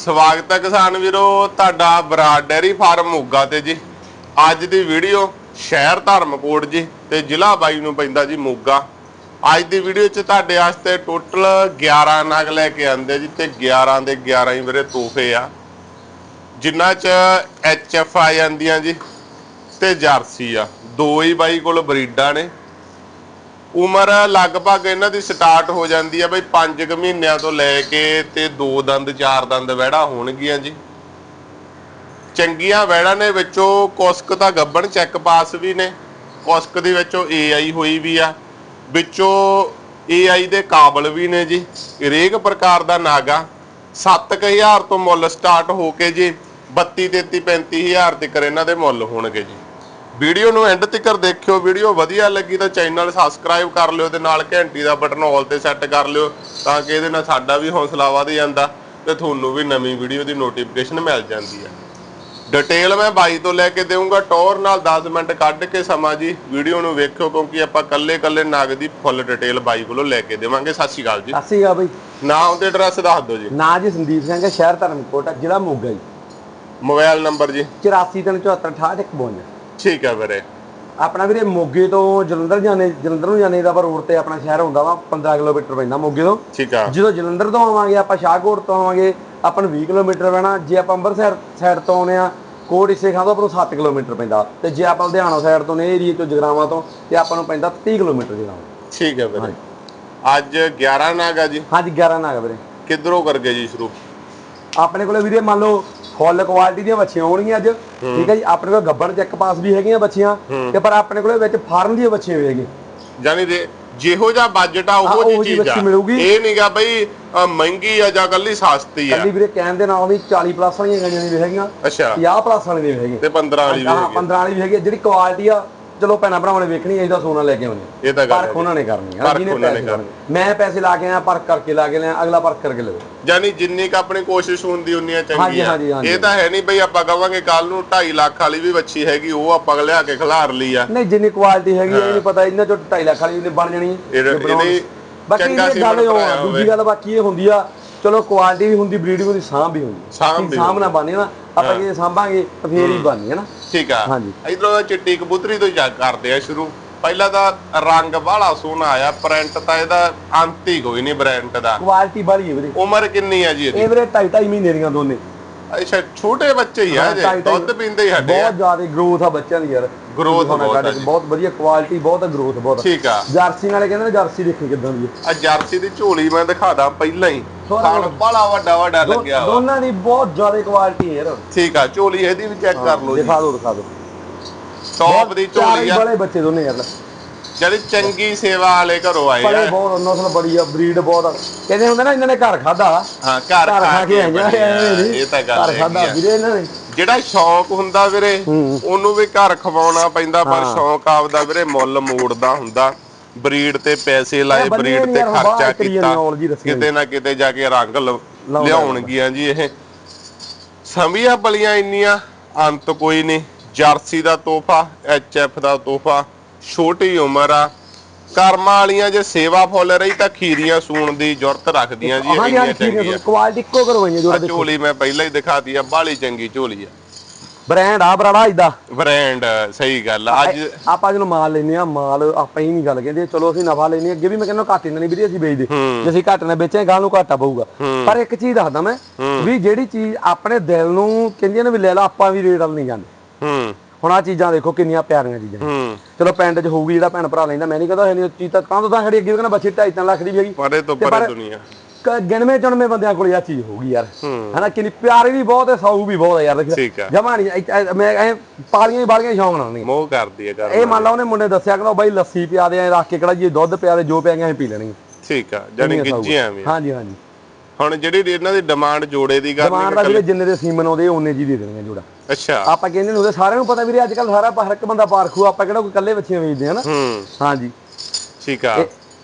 ਸਵਾਗਤ ਹੈ ਕਿਸਾਨ ਵੀਰੋ, ਤੁਹਾਡਾ ਬਰਾਡ ਡੈਰੀ ਫਾਰਮ ਮੋਗਾ ਤੇ ਜੀ। ਅੱਜ ਦੀ ਵੀਡੀਓ ਸ਼ਹਿਰ ਧਰਮਕੋਟ ਜੀ ਤੇ ਜ਼ਿਲ੍ਹਾ ਬਾਈ ਨੂੰ ਪੈਂਦਾ ਜੀ ਮੋਗਾ। ਅੱਜ ਦੀ ਵੀਡੀਓ 'ਚ ਤੁਹਾਡੇ ਵਾਸਤੇ ਟੋਟਲ 11 ਨਗ ਲੈ ਕੇ ਆਂਦੇ ਜੀ, ਤੇ 11 ਦੇ 11 ਹੀ ਵੀਰੇ ਤੋਹਫੇ ਆ। ਜਿਨ੍ਹਾਂ 'ਚ ਐਚ ਐਫ ਆ ਜਾਂਦੀਆਂ ਜੀ ਤੇ ਜਰਸੀ ਆ। ਦੋ ਹੀ ਬਾਈ ਕੋਲ ਬਰੀਡਾਂ ਨੇ। ਉਮਰ ਲਗਭਗ ਇਹਨਾਂ ਦੀ ਸਟਾਰਟ ਹੋ ਜਾਂਦੀ ਆ ਬਈ 5 ਕੁ ਮਹੀਨਿਆਂ ਤੋਂ ਲੈ ਕੇ ਤੇ 2 ਦੰਦ 4 ਦੰਦ ਵਹਿੜਾ ਹੋਣਗੀਆਂ ਜੀ। ਚੰਗੀਆਂ ਵਹਿੜਾਂ ਨੇ ਵਿੱਚੋਂ ਕੁਸਕ ਦਾ ਗੱਬਣ ਚੈੱਕ ਪਾਸ ਵੀ ਨੇ, ਕੁਸਕ ਦੇ ਵਿੱਚੋਂ ਏਆਈ ਹੋਈ ਵੀ ਆ। ਵਿੱਚੋਂ ਏਆਈ ਦੇ ਕਾਬਲ ਵੀ ਨੇ ਜੀ, ਹਰੇਕ ਪ੍ਰਕਾਰ ਦਾ ਨਾਗਾ। 7000 ਤੋਂ ਮੁੱਲ ਸਟਾਰਟ ਹੋ ਕੇ ਜੀ 32 33 35000 ਤੱਕ ਇਹਨਾਂ ਦੇ ਮੁੱਲ ਹੋਣਗੇ ਜੀ। ਵੀਡੀਓ ਨੂੰ ਐਂਡ ਤੱਕ ਦੇਖਿਓ ਵੀਡੀਓ ਵਧੀਆ ਲੱਗੀ ਤਾਂ ਚੈਨਲ ਸਬਸਕ੍ਰਾਈਬ ਕਰ ਲਿਓ ਤੇ ਨਾਲ ਘੰਟੀ ਦਾ ਬਟਨ ਆਲ ਤੇ ਸੈੱਟ ਕਰ ਲਿਓ ਤਾਂ ਕਿ ਇਹਦੇ ਨਾਲ ਸਾਡਾ ਵੀ ਹੌਸਲਾ ਵਧ ਜਾਂਦਾ ਤੇ ਤੁਹਾਨੂੰ ਵੀ ਨਵੀਂ ਵੀਡੀਓ ਦੀ ਨੋਟੀਫਿਕੇਸ਼ਨ ਮਿਲ ਜਾਂਦੀ ਹੈ ਡਿਟੇਲ ਮੈਂ ਬਾਈ ਤੋਂ ਲੈ ਕੇ ਦੇਵਾਂਗਾ ਟੌਰ ਨਾਲ 10 ਮਿੰਟ ਕੱਢ ਕੇ ਸਮਾਂ ਜੀ ਵੀਡੀਓ ਨੂੰ ਵੇਖਿਓ ਕਿਉਂਕਿ ਆਪਾਂ ਕੱਲੇ ਕੱਲੇ ਨਗ ਦੀ ਫੁੱਲ ਡਿਟੇਲ ਬਾਈ ਕੋਲੋਂ ਲੈ ਕੇ ਦੇਵਾਂਗੇ। ਸਤਿ ਸ਼੍ਰੀ ਅਕਾਲ ਜੀ। ਅਸੀਂ ਆ ਬਈ। ਨਾਮ ਤੇ ਐਡਰੈਸ ਦੱਸ ਦਿਓ ਜੀ। ਨਾਂ ਜੀ ਸੰਦੀਪ ਸਿੰਘ ਹੈ ਸ਼ਹਿਰ ਧਰਮਕੋਟ ਜ਼ਿਲ੍ਹਾ ਮੋਗਾ ਜੀ। ਮੋਬਾਈਲ ਨੰਬਰ ਜੀ। 8437486152 ਠੀਕ ਹੈ ਵੀਰੇ। ਆਪਣਾ ਵੀਰੇ ਮੋਗੇ ਤੋਂ ਜਲੰਧਰ ਜਾਣੇ ਜਲੰਧਰ ਨੂੰ ਜਾਣੇ ਦਾ ਪਰ ਰੋਡ ਤੇ ਆਪਣਾ ਸ਼ਹਿਰ ਹੁੰਦਾ ਵਾ 15 ਕਿਲੋਮੀਟਰ ਪੈਂਦਾ ਮੋਗੇ ਤੋਂ। ਠੀਕ ਆ। ਜਦੋਂ ਜਲੰਧਰ ਤੋਂ ਆਵਾਂਗੇ ਆਪਾਂ ਸ਼ਾਹਕੋਟ ਤੋਂ ਆਵਾਂਗੇ ਆਪਾਂ ਨੂੰ 20 ਕਿਲੋਮੀਟਰ ਪੈਣਾ। ਜੇ ਆਪਾਂ ਅੰਮ੍ਰਿਤਸਰ ਸਾਈਡ ਤੋਂ ਆਉਨੇ ਆ ਕੋਟ ਇਸੇ ਖਾਂ ਤੋਂ ਆਪਾਂ ਨੂੰ 7 ਕਿਲੋਮੀਟਰ ਪੈਂਦਾ। ਤੇ ਜੇ ਆਪਾਂ ਲੁਧਿਆਣਾ ਸਾਈਡ ਤੋਂ ਨੇ ਏਰੀਆ ਤੋਂ ਜਗਰਾਵਾਂ ਤੋਂ ਤੇ ਆਪਾਂ ਨੂੰ ਪੈਂਦਾ 30 ਕਿਲੋਮੀਟਰ ਜਗਰਾਵਾਂ ਠੀਕ ਹੈ ਵੀਰੇ। ਅੱਜ 11 ਨਾਗਾ ਜੀ। ਹਾਂਜੀ 11 ਨਾਗ ਵੀਰੇ। ਕਿੱਧਰੋਂ ਕਰ ਗਏ ਜੀ ਸ਼ੁਰੂ? ਆਪਣੇ ਕੋਲੇ ਵੀਰੇ ਮੰਨ ਲਓ ਫੁੱਲ ਕੁਆਲਿਟੀ ਦੀਆਂ ਬੱਚੀਆਂ ਹੋਣਗੀਆਂ ਅੱਜ। ਠੀਕ ਹੈ ਜੀ ਆਪਣੇ ਕੋਲ ਗੱਬੜ ਚੈੱਕ ਪਾਸ ਵੀ ਹੈਗੀਆਂ ਬੱਚੀਆਂ ਤੇ ਪਰ ਆਪਣੇ ਕੋਲੇ ਵਿੱਚ ਫਾਰਮ ਦੀਆਂ ਬੱਚੀਆਂ ਵੀ ਹੈਗੀਆਂ। ਜਾਨੀ ਦੇ ਜਿਹੋ ਜਿਹਾ ਬਜਟ ਆ ਉਹੋ ਜੀ ਚੀਜ਼ ਆ। ਇਹ ਨਹੀਂਗਾ ਬਈ ਮਹਿੰਗੀ ਆ ਜਾਂ ਕੱਲੀ ਸਸਤੀ ਆ। ਕੱਲੀ ਵੀਰੇ ਕਹਿਣ ਦੇ ਨਾਲ ਵੀ 40 ਪਲੱਸ ਵਾਲੀਆਂ ਗਾਈਆਂ ਵੀ ਹੈਗੀਆਂ ਅੱਛਾ। 50 ਪਲੱਸ ਵਾਲੀਆਂ ਵੀ ਹੈਗੀਆਂ। ਤੇ 15 ਵਾਲੀ ਵੀ ਹਾਂ ਹੈਗੀ 15 ਵਾਲੀ ਵੀ ਹੈਗੀ। ਜਿਹੜੀ ਕੁਆਲਿਟੀ ਆ ਚਲੋ ਭੈਣਾਂ ਭਰਾਵਾਂ ਨੇ ਵੇਖਣੀ ਇਹਦਾ ਸੋਨਾ ਲੈ ਕੇ ਆਉਣੇ ਇਹ ਤਾਂ ਗੱਲ ਪਰਖ ਉਹਨਾਂ ਨੇ ਕਰਨੀ ਹੈ। ਜਿਹਨੇ ਪੈਸੇ ਲਾਉਣੇ। ਮੈਂ ਪੈਸੇ ਲਾ ਕੇ ਆਇਆ ਪਰਖ ਕਰਕੇ ਲਾ ਕੇ ਲਿਆ ਅਗਲਾ ਪਰਖ ਕਰਕੇ ਲਵੇ ਜਾਨੀ ਜਿੰਨੀ ਕ ਆਪਣੀ ਕੋਸ਼ਿਸ਼ ਹੁੰਦੀ ਉਨੀਆਂ ਚੰਗੀਆਂ। ਇਹ ਤਾਂ ਹੈ ਨਹੀਂ ਬਈ ਆਪਾਂ ਕਵਾਂਗੇ ਕੱਲ ਨੂੰ 2.5 ਲੱਖ ਵਾਲੀ ਵੀ ਬੱਚੀ ਹੈਗੀ ਉਹ ਆਪਾਂ ਲਿਆ ਕੇ ਖਿਲਾਰ ਲਈ ਆ। ਨਹੀਂ ਜਿੰਨੀ ਕੁਆਲਿਟੀ ਹੈਗੀ ਇਹ ਨਹੀਂ ਪਤਾ ਇਹਨਾਂ ਚੋਂ 2.5 ਲੱਖ ਵਾਲੀ ਬਣ ਜਾਣੀ ਹੈ ਇਹ- ਬਾਕੀ ਇਹ ਗੱਲ। ਦੂਜੀ ਗੱਲ ਬਾਕੀ ਇਹ ਹੁੰਦੀ ਆ ਚਲੋ ਕੁਆਲਿਟੀ ਵੀ ਹੁੰਦੀ ਬਰੀਡ ਵੀ ਹੁੰਦੀ ਸਾਂਭ ਵੀ ਹੁੰਦੀ। ਸਾਂਭ ਵੀ ਸਾਂਭ ਨਾ ਬਾਨੀ ਨਾ ਆਪਾਂ ਜੇ ਸਾਂਭਾਂਗੇ ਤਾਂ ਫੇਰ ਹੀ ਬਾਨੀ ਹੈ ਨਾ। ਠੀਕ ਆ। ਹਾਂਜੀ। ਇਧਰੋਂ ਚਿੱਟੀ ਕਬੂਤਰੀ ਤੋਂ ਜਾ ਕਰਦੇ ਆ ਸ਼ੁਰੂ। ਪਹਿਲਾਂ ਤਾਂ ਰੰਗ ਬਾਹਲਾ ਸੋਹਣਾ ਆਇਆ ਪ੍ਰਿੰਟ ਤਾਂ ਇਹਦਾ ਅੰਤ ਹੀ ਕੋਈ ਨਹੀਂ ਬ੍ਰਾਂਡ ਦਾ। ਕੁਆਲਿਟੀ ਵਾਲੀ ਹੈ ਵੀਰੇ। ਉਮਰ ਕਿੰਨੀ ਆ ਜੀ ਇਹਦੀ? ਇਹ ਵੀਰੇ 2.5 ਮਹੀਨੇ ਦੀਆਂ ਦੋਨੇ। ਅੱਛਾ ਛੋਟੇ ਬੱਚੇ ਹੀ ਆ ਹਾਂ, ਜੇ ਦੁੱਧ ਪੀਂਦੇ ਹੀ ਹੱਡੇ ਬਹੁਤ ਜ਼ਿਆਦਾ ਗਰੋਥ ਆ ਬੱਚਿਆਂ ਦੀ ਯਾਰ। ਹੋਣਾ ਬਹੁਤ ਆ ਵਧੀਆ ਕੁਆਲਿਟੀ ਬਹੁਤ ਗਰੋਥ ਬਹੁਤ। ਠੀਕ ਆ। ਜਰਸੀ ਨਾਲੇ ਕਹਿੰਦੇ ਨੇ ਜਰਸੀ ਦੇਖੀ ਕਿਦਾਂ ਦੀ ਹੈ ਆ ਜਰਸੀ ਦੀ ਝੋਲੀ ਮੈਂ ਦਿਖਾਦਾ ਪਹਿਲਾਂ ਹੀ। ਖਾਣ ਬਾਲਾ ਵੱਡਾ ਵੱਡਾ ਲੱਗਿਆ ਵਾ। ਦੋਨਾਂ ਦੀ ਬਹੁਤ ਜ਼ਿਆਦਾ ਕੁਆਲਿਟੀ ਹੈ ਯਾਰ। ਠੀਕ ਆ ਝੋਲੀ ਇਹਦੀ ਵੀ ਚੈੱਕ ਕਰ ਲਓ ਜੀ। ਦਿਖਾ ਦਿਓ ਦਿਖਾ ਦਿਓ। ਟੌਪ ਦੀ ਝੋਲੀ ਆ। ਬੜੇ ਬੱਚੇ ਦੋਨੇ ਯਾਰ। ਜਿਹੜੀ ਚੰਗੀ ਸੇਵਾ ਵਾਲੇ ਘਰੋਂ ਆਏ ਬੜੇ ਆ। ਬਹੁਤ ਨਸਲ ਬੜੀ ਆ ਬਰੀਡ ਬਹੁਤ ਆ। ਕਹਿੰਦੇ ਹੁੰਦੇ ਨਾ ਇਹਨਾਂ ਨੇ ਘਰ ਖਾਦਾ ਹਾਂ ਘਰ ਖਾ ਕੇ ਆਏ ਆ। ਇਹ ਤਾਂ ਗੱਲ ਘਰ ਖਾਦਾ ਵੀਰੇ ਇਹਨਾਂ ਨੇ। ਜਿਹੜਾ ਸ਼ੌਂਕ ਹੁੰਦਾ ਵੀਰੇ ਉਹਨੂੰ ਵੀ ਘਰ ਖਵਾਉਣਾ ਪੈਂਦਾ ਪਰ ਹਾਂ। ਸ਼ੌਂਕ ਆਪਦਾ ਵੀਰੇ ਮੁੱਲ ਮੋੜਦਾ ਹੁੰਦਾ। ਬਰੀਡ ਤੇ ਪੈਸੇ ਲਾਏ ਬਰੀਡ ਤੇ ਖਰਚਾ ਕੀਤਾ। ਕਿਤੇ ਨਾ ਕਿਤੇ ਜਾ ਕੇ ਰੰਗ ਲਿਆਉਣਗੀਆਂ ਜੀ ਇਹ। ਸਮੀਆਂ ਬਲੀਆਂ ਇੰਨੀਆਂ ਅੰਤ ਕੋਈ ਨਹੀਂ। ਜਰਸੀ ਦਾ ਤੋਹਫਾ ਐਫ ਦਾ ਤੋਹਫਾ ਛੋਟੀ ਉਮਰ ਆ। ਕਰਮਾਂ ਵਾਲੀਆਂ ਜੇ ਸੇਵਾ ਫੁੱਲ ਰਹੀ ਤਾਂ ਖੀਰੀਆਂ ਸੂਣ ਦੀ ਜ਼ਰੂਰਤ ਰੱਖਦੀਆਂ ਜੀ ਇਹ ਇੰਨੀਆਂ ਚੰਗੀਆਂ। ਕੁਆਲਿਟੀ ਇੱਕੋ ਕਰਵਾਈਆਂ ਝੋਲੀ ਮੈਂ ਪਹਿਲਾਂ ਹੀ ਦਿਖਾਤੀ ਆ ਬਾਲੀ ਚੰਗੀ ਝੋਲੀ ਆ। ਬ੍ਰਾਂਡ ਆ ਬਰਾੜਾ ਇਦਾਂ ਬ੍ਰਾਂਡ ਸਹੀ ਗੱਲ ਆ। ਅੱਜ ਆਪਾਂ ਜਦੋਂ ਮਾਲ ਲੈਨੇ ਆ ਮਾਲ ਆਪਾਂ ਹੀ ਨਹੀਂ ਗੱਲ ਕਹਿੰਦੇ ਚਲੋ ਅਸੀਂ ਨਫਾ ਲੈਨੇ ਅੱਗੇ ਵੀ ਮੈਂ ਕਹਿੰਦਾ ਘੱਟ ਨਹੀਂ ਵੀਰੇ ਅਸੀਂ ਵੇਚਦੇ। ਜੇ ਅਸੀਂ ਘੱਟ ਨਾ ਵੇਚਾਂ ਗਾਂ ਨੂੰ ਘਾਟਾ ਪਊਗਾ। ਪਰ ਇੱਕ ਚੀਜ਼ ਦੱਸਦਾ ਮੈਂ ਵੀ ਜਿਹੜੀ ਚੀਜ਼ ਆਪਣੇ ਦਿਲ ਨੂੰ ਕਹਿੰਦੀਆਂ ਨੇ ਵੀ ਲੈ ਲਾ ਆਪਾਂ ਵੀ ਰੇਟ ਵੱਲ ਨਹੀਂ ਜਾਂਦੇ। ਹੂੰ। ਹੁਣ ਆ ਚੀਜ਼ਾਂ ਦੇਖੋ ਕਿੰਨੀਆਂ ਪਿਆਰੀਆਂ ਚੀਜ਼ਾਂ ਚਲੋ ਪਿੰਡ 'ਚ ਹੋਊਗੀ ਜਿਹੜਾ ਭੈਣ ਭਰਾ ਲੈਂਦਾ ਮੈਂ ਨਹੀਂ ਕਹਿੰਦਾ ਹੈ ਨਹੀਂ ਚੀਜ਼ ਤਾਂ ਤਾਂ ਤਾਂ ਸਾਡੀ ਅੱਗੇ ਕਹਿੰਦਾ ਬੱਚੀ 2.5 ਲੱਖ ਦੀ ਵੀ ਹੈਗੀ। ਪਰੇ ਤੋਂ ਪਰੇ ਦੁਨੀਆ। ਗਿਣਵੇਂ ਚੁਣਵੇਂ ਬੰਦਿਆਂ ਕੋਲ ਇਹ ਚੀਜ਼ ਹੋਊਗੀ ਯਾਰ। ਹਨਾ ਕਿੰਨੀ ਪਿਆਰੀ ਵੀ ਬਹੁਤ ਹੈ ਸਾਊ ਵੀ ਬਹੁਤ ਹੈ ਯਾਰ। ਆ। ਜਮਾ ਨਹੀਂ ਮੈਂ ਐ ਪਾਲੀਆਂ ਹੀ ਬਾਲੀਆਂ ਸ਼ੌਂਕ ਨਾਲ ਨਹੀਂ। ਮੋਹ ਕਰਦੀ ਹੈ ਕਰ ਇਹ ਮੰਨ ਲਾ ਉਹਨੇ ਮੁੰਡੇ ਦੱਸਿਆ ਕਹਿੰਦਾ ਬਾਈ ਲੱਸੀ ਪਿਆ ਦੇ ਐ ਰੱਖ ਕੇ ਕਿਹੜਾ ਜੀ ਦੁੱਧ ਪਿਆ ਦੇ ਜੋ ਪਿਆ ਗਿਆ ਅਸੀਂ ਪੀ ਲੈਣੀ। ਠੀਕ ਆ ਜਾਨੀ। ਗਿੱਜੀਆਂ ਵੀ ਹਾਂਜੀ ਹਾਂਜੀ। ਹੁਣ ਜਿਹੜੀ ਇਹਨਾਂ ਦੀ ਡਿਮਾਂਡ ਜੋੜੇ ਦੀ ਕਰਨੀ ਡਿਮਾਂਡ ਦਾ ਵੀਰੇ ਜਿੰਨੇ ਦੇ ਸੀਮਨ ਆਉਂਦੇ ਉਹਨੇ ਜੀ ਦੇ ਦੇਣਗੇ ਜੋੜਾ। ਅੱਛਾ। ਆਪਾਂ ਕਹਿੰਦੇ ਨੇ ਉਹਦੇ ਸਾਰਿਆਂ ਨੂੰ ਪਤਾ ਵੀਰੇ ਅੱਜ ਕੱਲ ਸਾਰਾ ਹਰ ਇੱਕ ਬੰਦਾ ਪਾਰਖੂ ਆਪਾਂ ਕਿਹੜਾ ਕੋਈ ਇਕੱਲੇ ਬੱਚੇ ਵੇਚਦੇ ਆ ਨਾ। ਹੂੰ। ਹਾਂਜੀ। ਠੀਕ ਆ।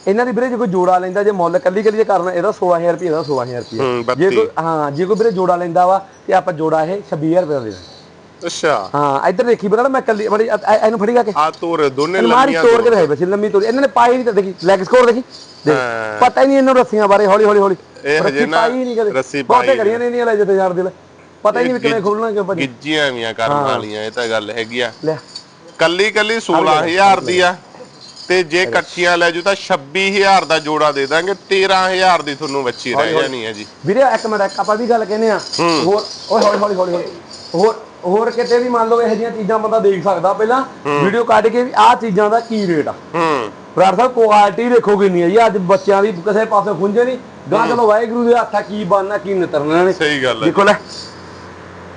ਇਹਨਾਂ ਦੀ ਵੀਰੇ ਜੇ ਕੋਈ ਜੋੜਾ ਲੈਂਦਾ ਜੇ ਮੁੱਲ ਕੱਲੀ ਕੱਲੀ ਜੇ ਕਰਨਾ ਇਹਦਾ 16000 ਰੁਪਏ ਦਾ 16000 ਰੁਪਏ ਜੇ 32 ਕੋਈ ਹਾਂ ਜੇ ਕੋਈ ਵੀਰੇ ਜੋੜਾ ਲੈਂਦਾ ਵਾ ਤੇ ਆਪਾਂ ਜੋੜਾ ਇਹ 26000 ਰੁਪਏ ਦਾ ਦੇ ਅੱਛਾ। ਹਾਂ ਇੱਧਰ ਦੇਖੀ ਬਣਾ ਮੈਂ ਕੱਲੀ ਬੜੀ ਇਹਨੂੰ ਫੜੀ ਗਾ ਕੇ। ਆ ਤੋਰ ਦੋਨੇ ਮਾਰੀ ਲੰਮੀਆਂ ਤੋੜ ਕੇ ਰਹੇ ਬਸ ਲੰਮੀ ਤੋੜ। ਇਹਨਾਂ ਨੇ ਪਾਈ ਨਹੀਂ ਤਾਂ ਦੇਖੀ ਲੈਗ ਸਕੋਰ ਦੇਖੀ। ਪਤਾ ਹੀ ਨਹੀਂ ਇਹਨੂੰ ਰੱਸੀਆਂ ਬਾਰੇ ਹੌਲੀ ਹੌਲੀ ਹੌਲੀ। ਰੱਸੀ ਨਾ ਪਾਈ ਨਹੀਂ ਕਦੇ। ਰੱਸੀ ਬਹੁਤੇ ਪਾਈ ਕਰੀਆਂ ਨੇ ਨਹੀਂ ਲੈ ਜਿੱਤੇ ਯਾਰ ਦਿਲ ਪਤਾ ਹੀ ਨਹੀਂ ਕਿਵੇਂ ਖੋਲਣਾ ਕਿਉਂ ਭਾਜੀ ਗਿੱਜੀਆਂ ਵੀਆਂ ਕਰਨ ਵਾਲੀਆਂ ਇਹ ਤਾਂ ਗੱਲ ਹੈਗੀ ਆ। ਲੈ। ਕੱਲੀ ਕੱਲੀ 16000 ਦੀ ਆ। ਤੇ ਜੇ ਇਕੱਠੀਆਂ ਲੈ ਜੂ ਤਾਂ 26000 ਦਾ ਜੋੜਾ ਦੇ ਦਾਂਗੇ 13000 ਦੀ ਤੁਹਾਨੂੰ ਬੱਚੀ ਰਹਿ ਜਾਣੀ ਹੈ ਜੀ। ਵੀਰੇ ਇੱਕ ਮਿੰਟ ਆਪਾਂ ਵੀ ਗੱਲ ਕਹਿੰਦੇ ਆ ਹੋਰ ਓਏ ਹੌਲੀ ਹੌਲੀ ਹੌਲੀ ਹੋਰ ਹੋਰ ਕਿਤੇ ਵੀ ਮੰਨ ਲਓ ਇਹੋ ਜਿਹੀਆਂ ਚੀਜ਼ਾਂ ਬੰਦਾ ਦੇਖ ਸਕਦਾ ਪਹਿਲਾਂ। ਵੀਡੀਓ ਕੱਢ ਕੇ ਵੀ ਆਹ ਚੀਜ਼ਾਂ ਦਾ ਕੀ ਰੇਟ ਆ। ਹੂੰ। ਬਰਾੜ ਸਾਹਿਬ ਕੁਆਲਿਟੀ ਦੇਖੋ ਕਿੰਨੀ ਹੈ ਜੀ ਅੱਜ ਬੱਚਿਆਂ ਦੀ ਕਿਸੇ ਪਾਸੇ ਖੁੰਝੇ ਨਹੀਂ। ਗਾਂ ਚਲੋ ਵਾਹਿਗੁਰੂ ਦੇ ਹੱਥਾਂ ਕੀ ਬਣਨਾ ਕੀ ਨਿਤਰਨਾ ਨੇ ਸਹੀ ਗੱਲ ਹੈ ਦੇਖੋ ਲੈ।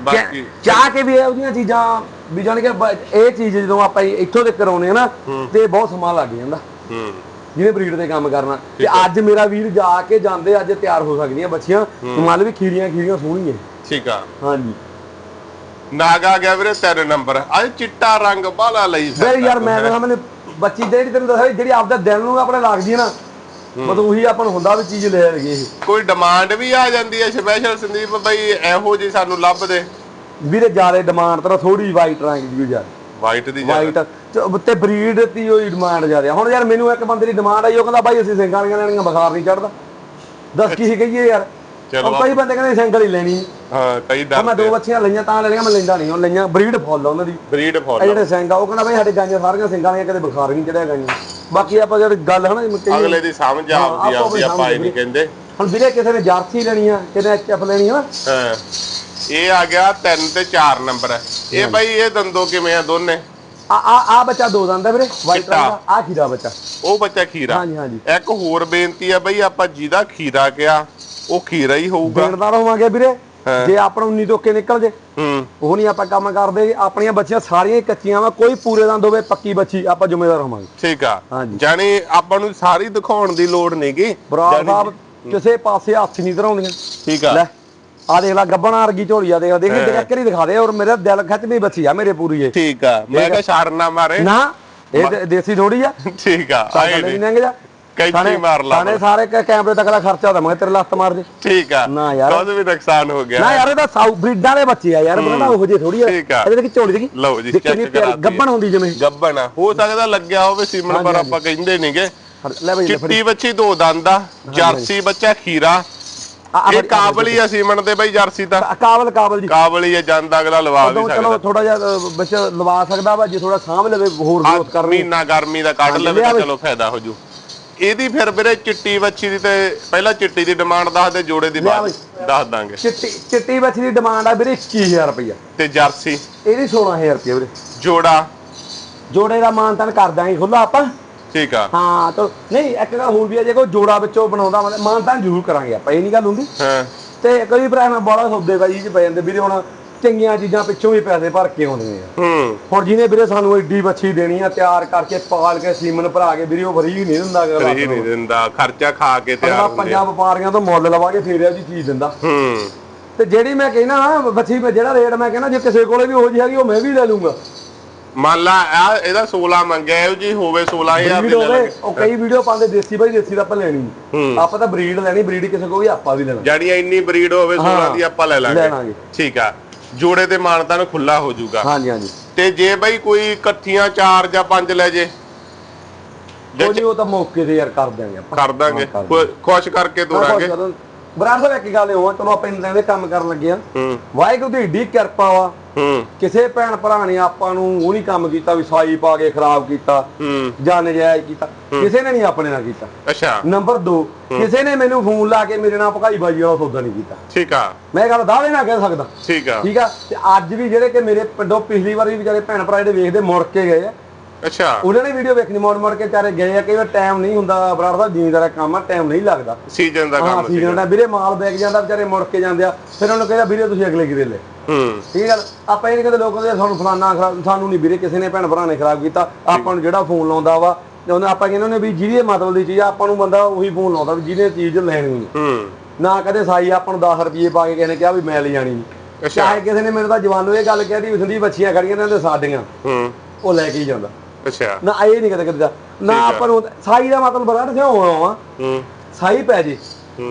ਬਾਕੀ ਚਾਹ ਕੇ ਵੀ ਜਿਹੀਆਂ ਚੀਜ਼ਾਂ ਵੀ ਜਾਣ ਕੇ ਇਹ ਚੀਜ਼ ਜਦੋਂ ਆਪਾਂ ਇੱਥੋਂ ਤੱਕ ਕਰਾਉਨੇ ਆ ਨਾ ਤੇ ਬਹੁਤ ਸਮਾਂ ਲੱਗ ਜਾਂਦਾ। ਹੂੰ। ਜਿਹਨੇ ਬਰੀਡ ਤੇ ਕੰਮ ਕਰਨਾ। ਤੇ ਅੱਜ ਮੇਰਾ ਵੀਰ ਜਾ ਕੇ ਜਾਂਦੇ ਅੱਜ ਤਿਆਰ ਹੋ ਸਕਦੀਆਂ ਬੱਚੀਆਂ। ਮੰਨ ਵੀ ਖੀਰੀਆਂ ਖੀਰੀਆਂ ਸੋਹਣੀਆਂ। ਠੀਕ ਆ। ਹਾਂਜੀ। ਨਾਗ ਗਿਆ ਵੀਰੇ ਤਿੰਨ ਨੰਬਰ। ਅੱਜ ਚਿੱਟਾ ਰੰਗ ਬਾਲਾ ਲਈ ਫਿਰ ਯਾਰ ਮੈਂ ਤਾਂ ਮੈਨੂੰ ਬੱਚੀ ਜਿਹੜੀ ਤੈਨੂੰ ਦੱਸਿਆ ਜਿਹੜੀ ਆਪਦਾ ਦਿਲ ਨੂੰ ਆਪਣੇ ਲੱਗਦੀ ਹੈ ਨਾ ਮਤਲਬ ਉਹੀ ਆਪਾਂ ਨੂੰ ਹੁੰਦਾ ਵੀ ਚੀਜ਼ ਲੈ ਲਈਏ ਇਹ। ਕੋਈ ਡਿਮਾਂਡ ਵੀ ਆ ਜਾਂਦੀ ਹੈ ਸਪੈਸ਼ਲ ਸੰਦੀਪ ਬਈ ਇਹੋ ਜੀ ਸਾਨੂੰ ਲੱਭ ਦੇ ਵੀਰੇ ਜ਼ਿਆਦਾ ਡਿਮਾਂਡ ਤਾਂ ਥੋੜੀ ਵਾਈਟ ਰੰਗ ਦੀ ਯਾਰ ਵਾਈਟ ਦੀ ਜ਼ਿਆਦਾ। ਵਾਈਟ ਤੇ ਬਰੀਡ ਦੀ ਹੋਈ ਡਿਮਾਂਡ ਜ਼ਿਆਦਾ ਹੁਣ ਯਾਰ ਮੈਨੂੰ ਇੱਕ ਬੰਦੇ ਦੀ ਡਿਮਾਂਡ ਆਈ ਉਹ ਕਹਿੰਦਾ ਬਾਈ ਅਸੀਂ ਸਿੰਗਾਂ ਵਾਲੀਆਂ ਲੈਣੀਆਂ ਬੁਖਾਰ ਨਹੀਂ ਚੜਦਾ ਦੱਸ ਕੀ ਕਹੀਏ ਯਾਰ। ਚਲੋ ਕਈ ਬੰਦੇ ਕਹਿੰਦੇ ਸਿੰਗਲ ਹੀ ਲੈਣੀ ਹਾਂ। ਕਈ ਉਹ ਮੈਂ ਡਰ ਦੋ ਬੱਚੀਆਂ ਲਈਆਂ ਤਾਂ ਲੈਣੀਆਂ ਮੈਂ ਲੈਂਦਾ ਨਹੀਂ। ਉਹ ਲਈਆਂ ਬਰੀਡ ਫੁੱਲ ਉਹਨਾਂ ਦੀ। ਬਰੀਡ ਫੋਲੋ ਜਿਹੜੇ ਸਿੰਘ ਆ ਉਹ ਕਹਿੰਦਾ ਬਾਈ ਸਾਡੇ ਗਾਂਆਂ ਸਾਰੀਆਂ ਸਿੰਘਾਂ ਵਾਲੀਆਂ ਕਦੇ ਬੁਖਾਰ ਨਹੀਂ ਚੜਿਆ ਗਾਂਆਂ ਬਾਕੀ ਆਪਾਂ ਜਿਹੜੀ ਗੱਲ ਹੈ ਨਾ ਜਿਵੇਂ ਕਈ ਅਗਲੇ ਦੀ ਸਮਝ ਆਪਦੀ ਆਪੋ ਆਪਦੀ ਆਪਣੀ ਆਪਾਂ ਇਹ ਨਹੀਂ ਕਹਿੰਦੇ। ਹੁਣ ਵੀਰੇ ਕਿਸੇ ਨੇ ਜਰਸੀ ਲੈਣੀ ਆ ਕਿਸੇ ਨੇ ਐਚਐਫ ਲੈਣੀ ਆ। ਹਾਂ। ਇਹ ਆ ਗਿਆ 3 ਤੇ 4 ਨੰਬਰ। ਇਹ ਬਈ ਇਹ ਦੰਦੋ ਕਿਵੇਂ ਆ ਦੋਨੇ? ਆ ਆ ਆ ਬੱਚਾ ਦੋ ਦੰਦਾ ਵੀਰੇ ਵਾਈਟ। ਰੰਗ ਦਾ ਆ ਖੀਰਾ ਬੱਚਾ। ਉਹ ਬੱਚਾ ਖੀਰਾ। ਹਾਂਜੀ ਹਾਂਜੀ। ਇੱਕ ਹੋਰ ਬੇਨਤੀ ਆ ਬਈ ਆਪਾਂ ਜਿਹਦਾ ਖੀਰਾ ਕਿਹਾ ਉਹ ਖੀਰਾ ਹੀ ਹੋਊਗਾ। ਦੇਣਦਾਰ ਹੋਵਾਂਗੇ ਵੀਰੇ। ਜੇ ਆਪਣਾ 19 ਤੋਂ ਕੇ ਨਿਕਲ ਜੇ ਹੂੰ। ਉਹ ਨਹੀਂ ਆਪਾਂ ਕੰਮ ਕਰਦੇ ਆਪਣੀਆਂ ਬੱਚੀਆਂ ਸਾਰੀਆਂ ਕੱਚੀਆਂ ਵਾ ਕੋਈ ਪੂਰੇ ਦੰਦ ਹੋਵੇ ਪੱਕੀ ਬੱਚੀ ਆਪਾਂ ਜ਼ਿੰਮੇਵਾਰ ਹੋਵਾਂਗੇ। ਠੀਕ ਆ। ਜਾਨੀ ਆਪਾਂ ਨੂੰ ਸਾਰੀ ਦਿਖਾਉਣ ਦੀ ਲੋੜ ਨਹੀਂਗੀ ਬਰਾੜ ਸਾਹਿਬ ਕਿਸੇ ਪਾਸੇ ਹੱਥ ਨਹੀਂ ਧਰਾਉਂਦੀਆਂ। ਠੀਕ ਆ। ਲੈ ਆ ਦੇਖ ਲੈ ਗੱਬਣਾ ਵਰਗੀ ਝੋਲੀ ਆ ਦੇਖ ਦੇਖ ਵਾਰੀ ਦਿਖਾ ਦੇ ਔਰ ਮੇਰਾ ਦਿਲ ਖਿੱਚਦੀ ਬੱਚੀ ਆ ਮੇਰੇ ਪੂਰੀ ਇਹ। ਠੀਕ ਆ। ਮੈਂ ਕਿਹਾ ਛਾੜ ਨਾ ਮਾਰੇ। ਨਾ ਇਹ ਦੇਸੀ ਥੋੜੀ ਆ। ਠੀਕ ਆ ਆਏ ਨਹੀਂ ਨੀ। ਲੰਘ ਜਾ। ਕੈਂਚੀ ਮਾਰ ਲਾ ਸਾਨੇ ਸਾਰੇ ਕ- ਕੈਮਰੇ ਤੱਕ ਦਾ ਖਰਚਾ ਮੈਂ ਤੇਰੇ ਲੱਤ ਮਾਰ ਦੇ। ਠੀਕ ਆ। ਨਾ ਯਾਰ। ਦੁੱਧ ਵੀ ਨੁਕਸਾਨ ਹੋ ਗਿਆ? ਨਾ ਯਾਰ ਇਹ ਤਾਂ ਸਾਊ ਬਰੀਡਾਂ ਦੇ ਬੱਚੇ ਆ ਯਾਰ ਬਣਾ ਉਹ ਜੇ ਥੋੜੀ ਆ। ਠੀਕ ਆ। ਇਹਦੇ ਵਿੱਚ ਝੋਲੀ ਦੇਖੀ ਲਓ ਜੀ, check ਕਰਾ ਦਈਏ। ਗੱਬਣ ਹੁੰਦੀ ਜਿਵੇਂ। ਗੱਬਣ ਆ। ਹੋ ਸਕਦਾ ਲੱਗਿਆ ਹੋਵੇ ਸੀਮਨ ਪਰ ਆਪਾਂ ਕਹਿੰਦੇ ਨਹੀਂਗੇ ਲੈ ਬਈ ਲੈ ਫੜੀ। ਚਿੱਟੀ ਬੱਚੀ ਦੋ ਦੰਦ ਜਰਸੀ ਬੱਚਾ ਖੀਰਾ। ਆ- ਆ ਇਹ ਫੜੀ- ਕਾਬਲੀ ਆ ਸੀਮਨ ਤੇ ਬਈ ਜਰਸੀ ਤਾਂ। ਆ ਕਾਬਲ ਕਾਬਲ ਜੀ। ਕਾਬਲੀ ਆ ਜੰਦ ਅਗਲਾ ਲਵਾ ਵੀ ਉਦੋਂ ਚਲੋ ਸਕਦਾ ਥੋੜਾ ਜਿਹਾ ਅ, ਬੱਚਾ ਲਵਾ ਸਕਦਾ ਵਾ ਜੇ ਥੋੜਾ ਸਾਂਭ ਲਵੇ ਹੋਰ ਆ ਗਰੋਥ ਕਰਨੀ। ਮਹੀਨਾ ਗਰਮੀ ਦਾ ਕੱਢ ਲਵੇ ਤਾਂ ਲਿਆ ਚਲੋ ਫਾਇਦਾ ਹੋ ਜੂ। ਇਹਦੀ ਫਿਰ ਵੀਰੇ ਚਿੱਟੀ ਬੱਚੀ ਦੀ ਤੇ ਪਹਿਲਾਂ ਚਿੱਟੀ ਦੀ ਡਿਮਾਂਡ ਦੱਸ ਦੇ ਜੋੜੇ ਦੀ ਬਾਅਦ ਦੱਸ ਦਾਂਗੇ। ਚਿੱਟੀ ਚਿੱਟੀ ਬੱਚੀ ਦੀ ਡਿਮਾਂਡ ਆ ਵੀਰੇ 21000 ਰੁਪਇਆ ਤੇ ਜਰਸੀ। ਇਹਦੀ 16000 ਰੁਪਇਆ ਵੀਰੇ। ਜੋੜਾ। ਜੋੜੇ ਦਾ ਮਾਨਤਾਨ ਕਰ ਦਾਂਗੇ ਖੁੱਲਾ ਆਪਾਂ। ਠੀਕ ਆ। ਹਾਂ ਚਲੋ ਨਹੀਂ ਇੱਕ ਗੱਲ ਹੋਰ ਵੀ ਆ ਜੇ ਕੋਈ ਜੋੜਾ ਵਿੱਚੋਂ ਬਣਾਉਂਦਾ ਮਾਨਤਾਨ ਜ਼ਰੂਰ ਕਰਾਂਗੇ ਆਪਾਂ ਇਹ ਨਹੀਂ ਗੱਲ ਹੁੰਦੀ। ਹਾਂ। ਤੇ ਕਈ ਭਰਾ ਮੈਂ ਬੜਾ ਸੌਦੇ ਬਾਜੀ ਚ ਪੈ ਜਾਂਦੇ ਵੀਰੇ ਹੁਣ ਚੰਗੀਆਂ ਚੀਜ਼ਾਂ ਪਿੱਛੋਂ ਵੀ ਪੈਸੇ ਭਰ ਕੇ ਆਉਂਦੀਆਂ ਆ। ਹੂੰ। ਹੁਣ ਜਿਹਨੇ ਵੀਰੇ ਸਾਨੂੰ ਐਡੀ ਬੱਚੀ ਦੇਣੀ ਆ ਤਿਆਰ ਕਰਕੇ ਪਾਲ ਕੇ ਸੀਮਨ ਭਰਾ ਕੇ ਵੀਰੇ ਉਹ ਫਰੀ ਨਹੀਂ ਦਿੰਦਾ ਰਹੀ ਨਹੀਂ ਦਿੰਦਾ ਖਰਚਾ ਖਾ ਕੇ ਤਿਆਰ ਅਗਲਾ ਹੁੰਦੇ। ਪੰਜਾਂ ਵਪਾਰੀਆਂ ਤੋਂ ਮੁੱਲ ਲਵਾਂਗੇ ਫੇਰ ਇਹ ਜੀ ਚੀਜ਼ ਦਿੰਦਾ। ਹੂੰ। ਤੇ ਜਿਹੜੀ ਮੈਂ ਕਹਿਣਾ ਨਾ ਬੱਚੀ ਮੈਂ ਜਿਹੜਾ ਰੇਟ ਮੈਂ ਕਹਿਣਾ ਜੇ ਕਿਸੇ ਕੋਲੇ ਵੀ ਹੋ ਜੀ ਹੈਗੀ ਉਹ ਮੈਂ ਵੀ ਲੈ ਲੂੰਗਾ। ਮੰਨ ਲਾ ਆ ਇਹਦਾ 16 ਮੰਗਿਆ ਇਹੋ ਜੀ ਹੋਵੇ 16000 ਬਰੀਡ ਦੀ ਲੈ ਹੋਵੇ ਲਾਂਗੇ। ਉਹ ਕਈ ਵੀਡੀਓ ਪਾਉਂਦੇ ਦੇਸੀ ਬਾਈ ਦੇਸੀ ਦਾ ਆਪਾਂ ਲੈਣੀ ਨਹੀਂ। ਆਪਾਂ ਤਾਂ ਬਰੀਡ ਲੈਣੀ ਬਰੀਡ ਕਿਸੇ ਕੋਲ ਵੀ ਆਪਾਂ ਵੀ ਲੈਣਾ। ਜਾਨੀ ਇੰਨੀ ਬਰੀਡ ਹੋਵੇ 16 ਹਾਂ, ਦੀ ਆਪਾਂ ਲੈ ਲੈ ਲਾਂਗੇ ਲਾਂਗੇ। ਠੀਕ ਆ। ਜੋੜੇ ਤੇ ਮਾਨਤਾ ਨੂੰ ਖੁੱਲਾ ਹੋ ਜਾਊਗਾ। ਹਾਂਜੀ ਹਾਂਜੀ। ਤੇ ਜੇ ਬਈ ਕੋਈ ਇਕੱਠੀਆਂ 4 ਜਾਂ 5 ਲੈ ਜੇ ਉਹ ਨਹੀਂ ਉਹ ਤਾਂ ਮੌਕੇ ਤੇ ਯਾਰ ਕਰ ਦਿਆਂਗੇ ਆਪਾਂ। ਕਰ ਦਾਂਗੇ। ਕਰ ਖੁ- ਖੁਸ਼ ਕਰਕੇ ਤੋਰਾਂਗੇ। ਬਰਾੜ ਸਾਹਿਬ ਇੱਕ ਗੱਲ ਹੋ ਚਲੋ ਆਪਾਂ ਇਹਨਾਂ ਦੇ ਕੰਮ ਕਰਨ ਲੱਗੇ ਆ। ਵਾਹਿਗੁਰੂ ਦੀ ਏਡੀ ਕਿਰਪਾ ਵਾ। ਕਿਸੇ ਭੈਣ ਭਰਾ ਨੇ ਆਪਾਂ ਨੂੰ ਉਹ ਨਹੀਂ ਕੰਮ ਕੀਤਾ ਵੀ ਸਾਈ ਪਾ ਕੇ ਖਰਾਬ ਕੀਤਾ ਜਾਂ ਨਜਾਇਜ਼ ਕੀਤਾ। ਕਿਸੇ ਨੇ ਨਹੀਂ ਆਪਣੇ ਨਾਲ ਕੀਤਾ। ਅੱਛਾ। ਨੰਬਰ 2 ਕਿਸੇ ਨੇ ਮੈਨੂੰ ਫੋਨ ਲਾ ਕੇ ਮੇਰੇ ਨਾਲ ਭਕਾਈ ਬਾਜੀ ਵਾਲਾ ਸੌਦਾ ਨਹੀਂ ਕੀਤਾ। ਠੀਕ ਆ। ਮੈਂ ਗੱਲ ਦਾਅਵੇ ਨਾਲ ਕਹਿ ਸਕਦਾ। ਠੀਕ ਆ। ਠੀਕ ਆ? ਤੇ ਅੱਜ ਵੀ ਜਿਹੜੇ ਕਿ ਮੇਰੇ ਪਿੰਡੋਂ ਪਿਛਲੀ ਵਾਰੀ ਵਿਚਾਰੇ ਭੈਣ ਭਰਾ ਜਿਹੜੇ ਵੇਖਦੇ ਮੁੜ ਕੇ ਗਏ ਆ ਅੱਛਾ। ਉਹਨਾਂ ਨੇ ਵੀਡੀਓ ਵੇਖਣੀ ਮੁੜ ਮੁੜ ਕੇ ਵਿਚਾਰੇ ਗਏ ਆ ਕਈ ਵਾਰ ਟਾਈਮ ਨਹੀਂ ਹੁੰਦਾ ਬਰਾੜ ਦਾ ਜ਼ਿਮੀਂਦਾਰ ਦਾ ਕੰਮ ਆ ਟਾਈਮ ਨਹੀਂ ਲੱਗਦਾ। ਸੀਜ਼ਨ ਦਾ ਕੰਮ ਸੀਜ਼ਨ ਦਾ ਵੀਰੇ ਮਾਲ ਵਿਕ ਜਾਂਦਾ ਵਿਚਾਰੇ ਮੁੜ ਕੇ ਜਾਂਦੇ ਆ। ਫਿਰ ਉਹਨੂੰ ਕਹਿੰਦਾ ਵੀਰੇ ਤੁਸੀਂ ਅਗਲੇ ਕਿਤੇ ਲੈ। ਹੂੰ। ਠੀਕ ਗੱਲ? ਆਪਾਂ ਇਹ ਨਹੀਂ ਕਹਿੰਦੇ ਲੋਕ ਕਹਿੰਦੇ ਸਾਨੂੰ ਫਲਾਨਾ ਖਰਾਬ ਸਾਨੂੰ ਨਹੀਂ ਵੀਰੇ ਕਿਸੇ ਨੇ ਭੈਣ ਭਰਾ ਨੇ ਖਰਾਬ ਕੀਤਾ। ਆਪਾਂ ਨੂੰ ਜਿਹੜਾ ਫੋਨ ਲਾਉਂਦਾ ਵਾ ਉਹਨੇ ਆਪਾਂ ਕਹਿੰਦੇ ਨੇ ਵੀ ਜਿਹਦੇ ਮਤਲਬ ਦੀ ਚੀਜ਼ ਆਪਾਂ ਨੂੰ ਬੰਦਾ ਉਹੀ ਫੋਨ ਲਾਉਂਦਾ ਵੀ ਜਿਹਨੇ ਚੀਜ਼ ਲੈਣੀ ਹੈ। ਨਾ ਕਦੇ ਸਾਈ ਆਪਾਂ ਨੂੰ 10 ਰੁਪਏ ਪਾ ਕੇ ਕਿਸੇ ਨੇ ਕਿਹਾ ਵੀ ਮੈਂ ਲੈ ਜਾਣੀ ਨਹੀਂ ਅੱਛਾ। ਚਾਹੇ ਕਿਸੇ ਨੇ ਮੈਨੂੰ ਤਾਂ ਜਵਾਨੋਂ ਇਹ ਗੱਲ ਕਹਿਤੀ ਵੀ ਸੰਦੀਪ ਬੱਚੀਆਂ ਖੜੀਆਂ ਨੇ ਤੇ ਸਾਡੀਆਂ। ਹੂੰ। ਉਹ ਲੈ ਕੇ ਹੀ ਜਾਂਦਾ। ਅੱਛਾ। ਨਾ ਇਹ ਨਹੀਂ ਕਦੇ ਕਦੇ ਦਾ ਨਾ ਆਪਾਂ ਨੂੰ ਸਾਈ ਦਾ ਮਤਲਬ ਬੜਾ ਸਿਆ ਹੋਣਾ ਹੂੰ। ਸਾਈ ਪੈ ਜੇ।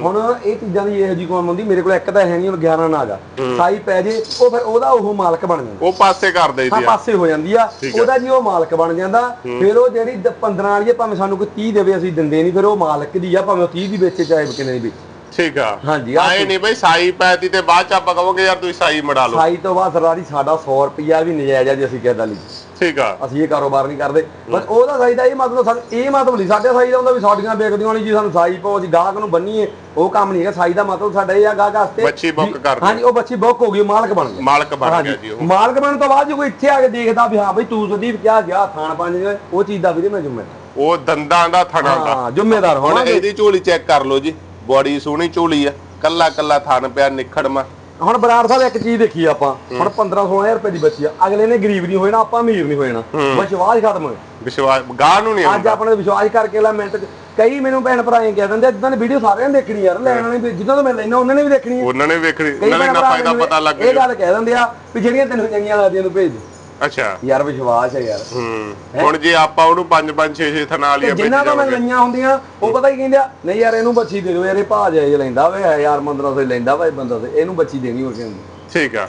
ਹੁਣ ਇਹ ਚੀਜ਼ਾਂ ਦੀ ਇਹੋ ਜੀ ਕੋਮ ਹੁੰਦੀ ਮੇਰੇ ਕੋਲ ਇੱਕ ਤਾਂ ਹੈ ਨਹੀਂ ਹੁਣ 11 ਨਾ ਗਾ ਸਾਈ ਪੈ ਜੇ ਉਹ ਫਿਰ ਉਹਦਾ ਉਹ ਮਾਲਕ ਬਣ ਜਾਂਦਾ। ਉਹ ਪਾਸੇ ਕਰ ਦਈਦੀ ਆ। ਪਾਸੇ ਹੋ ਜਾਂਦੀ ਆ। ਆ। ਉਹਦਾ ਜੀ ਉਹ ਮਾਲਕ ਬਣ ਜਾਂਦਾ। ਫਿਰ ਉਹ ਜਿਹੜੀ ਦ- 15 ਵਾਲੀ ਆ ਭਾਵੇਂ ਸਾਨੂੰ ਕੋਈ 30 ਦੇਵੇ ਅਸੀਂ ਦਿੰਦੇ ਨਹੀਂ ਫਿਰ ਉਹ ਮਾਲਕ ਦੀ ਆ ਭਾਵੇਂ ਉਹ 30 ਦੀ ਵੇਚੇ ਚਾਹੇ ਕਿਨੇ ਦੀ ਵੇਚੇ। ਠੀਕ ਆ। ਹਾਂਜੀ, ਆਏ ਨਹੀਂ ਬਈ ਸਾਈ ਪੈਤੀ ਤੇ ਬਾਅਦ ਚ ਆਪਾਂ ਕਹਾਂਗੇ ਯਾਰ ਤੁਸੀਂ ਸਾਈ ਮੜਾ ਲਓ। ਸਾਈ ਤੋਂ ਬਾਅਦ ਸਰਦਾਰੀ ਸਾਡਾ 100 ਰੁਪਿਆ ਵੀ ਨਜਾਇਜ਼ ਆ ਜੀ ਅਸੀਂ ਕਿਹਦਾ ਲਈ। ਠੀਕ ਆ। ਅਸੀਂ ਇਹ ਕਾਰੋਬਾਰ ਨਹੀਂ ਕਰਦੇ। ਬਸ ਉਹਦਾ ਸਾਈ ਦਾ ਇਹ ਮਤਲਬ ਸਾਨੂੰ ਇਹ ਮਤਲਬ ਨਹੀਂ ਸਾਡੇ ਸਾਈ ਦਾ ਹੁੰਦਾ ਵੀ ਸਾਡੀਆਂ ਵੇਚਦੀਆਂ ਨਹੀਂ ਜੀ ਸਾਨੂੰ ਸਾਈ ਪਾਓ ਅਸੀਂ ਗਾਹਕ ਨੂੰ ਬੰਨੀਏ ਉਹ ਕੰਮ ਨਹੀਂ ਹੈਗਾ। ਸਾਈ ਦਾ ਮਤਲਬ ਸਾਡਾ ਇਹ ਆ ਗਾਹਕ ਵਾਸਤੇ ਬੱਚੀ ਵੀ- ਕਰ। ਹਾਂਜੀ ਉਹ ਬੱਚੀ ਬੁੱਕ ਹੋ ਗਈ ਮਾਲਕ ਬਣ ਗਿਆ। ਮਾਲਕ ਬਣ ਗਿਆ ਜੀ ਉਹ। ਮਾਲਕ ਬਣਨ ਤੋਂ ਬਾਅਦ ਜੇ ਕੋਈ ਇੱਥੇ ਆ ਕੇ ਦੇਖਦਾ ਵੀ ਹਾਂ ਬਈ ਤੂੰ ਸੰਦੀਪ ਕਿਆ ਗਿਆ ਥਾਣ ਪੰਜ ਉਹ ਚੀਜ਼ ਦਾ ਵੀਰੇ ਮੈਂ ਜ਼ਿੰਮੇਦਾਰ ਉਹ ਦੰਦਾਂ ਦਾ ਥਣਾ ਦਾ ਹਾਂ ਜ਼ਿੰਮੇਦਾਰ ਹੁਣ ਹੋਣਾ ਇਹਦੀ ਝੋਲੀ ਚੈੱਕ ਕਰ ਲਓ ਜੀ। ਬੜੀ ਸੋਹਣੀ ਝੋਲੀ ਆ। ਕੱਲਾ ਕੱਲਾ ਥਣ ਪਿਆ ਨਿਖੜਮਾ। ਹੁਣ ਬਰਾੜ ਸਾਹਿਬ ਇੱਕ ਚੀਜ਼ ਦੇਖੀ ਆਪਾਂ ਹੁਣ 15 16000 ਰੁਪਏ ਦੀ ਬੱਚੀ ਆ। ਅਗਲੇ ਨੇ ਗਰੀਬ ਨਹੀਂ ਹੋਏ ਨਾ ਆਪਾਂ ਅਮੀਰ ਨਹੀਂ ਹੋਏ ਨਾ। ਵਿਸ਼ਵਾਸ ਖਤਮ ਹੋਇਆ। ਵਿਸ਼ਵਾਸ ਗਾਹ ਨੂੰ ਨਹੀਂ ਅੱਜ ਆਪਣੇ ਵਿਸ਼ਵਾਸ ਕਰਕੇ ਲਾ ਮਿੰਟ ਕਈ ਮੈਨੂੰ ਭੈਣ ਭਰਾ ਇਹ ਕਹਿ ਦਿੰਦੇ ਜਿੱਦਾਂ ਦੀ ਵੀਡੀਓ ਸਾਰਿਆਂ ਨੇ ਦੇਖਣੀ ਯਾਰ ਲੈਣ ਵਾਲੇ ਵੀ ਜਿੱਦਾਂ ਤੋਂ ਮੈਂ ਲੈਣਾ ਉਹਨਾਂ ਨੇ ਵੀ ਦੇਖਣੀ ਹੈ ਉਹਨਾਂ ਨੇ ਵੇਖਣੀ ਉਹਨਾਂ ਨੇ ਫਾਇਦਾ ਪਤਾ ਲੱਗ ਇਹ ਗਿਆ ਗੱਲ ਕਹਿ ਦਿੰਦੇ ਆ ਵੀ ਜਿਹੜੀਆਂ ਤੈਨੂੰ ਚੰਗੀਆਂ ਲੱਗਦੀਆਂ ਨੂੰ ਭੇਜ ਦੇ। ਅੱਛਾ। ਯਾਰ ਵਿਸ਼ਵਾਸ ਹੈ ਯਾਰ। ਹੂੰ। ਹੁਣ ਜੇ ਆਪਾਂ ਉਹਨੂੰ 5 5 6 6 ਥਣਾ ਤੇ ਵਾਲੀਆਂ ਜਿਨ੍ਹਾਂ ਤੋਂ ਮੈਂ ਲਈਆਂ ਹੁੰਦੀਆਂ ਉਹ ਪਤਾ ਕੀ ਕਹਿੰਦੇ ਨਹੀਂ ਯਾਰ ਇਹਨੂੰ ਬੱਚੀ ਦੇ ਦਿਓ ਯਾਰ ਇਹ ਭਾਜ ਇਹ ਲੈਂਦਾ ਵੇ ਯਾਰ 1500 ਹੀ ਲੈਂਦਾ ਵਾ ਇਹ ਬੰਦਾ ਤੇ ਇਹਨੂੰ ਬੱਚੀ ਦੇਣੀ ਹੋ ਕਹਿੰਦੇ ਠੀਕ ਆ।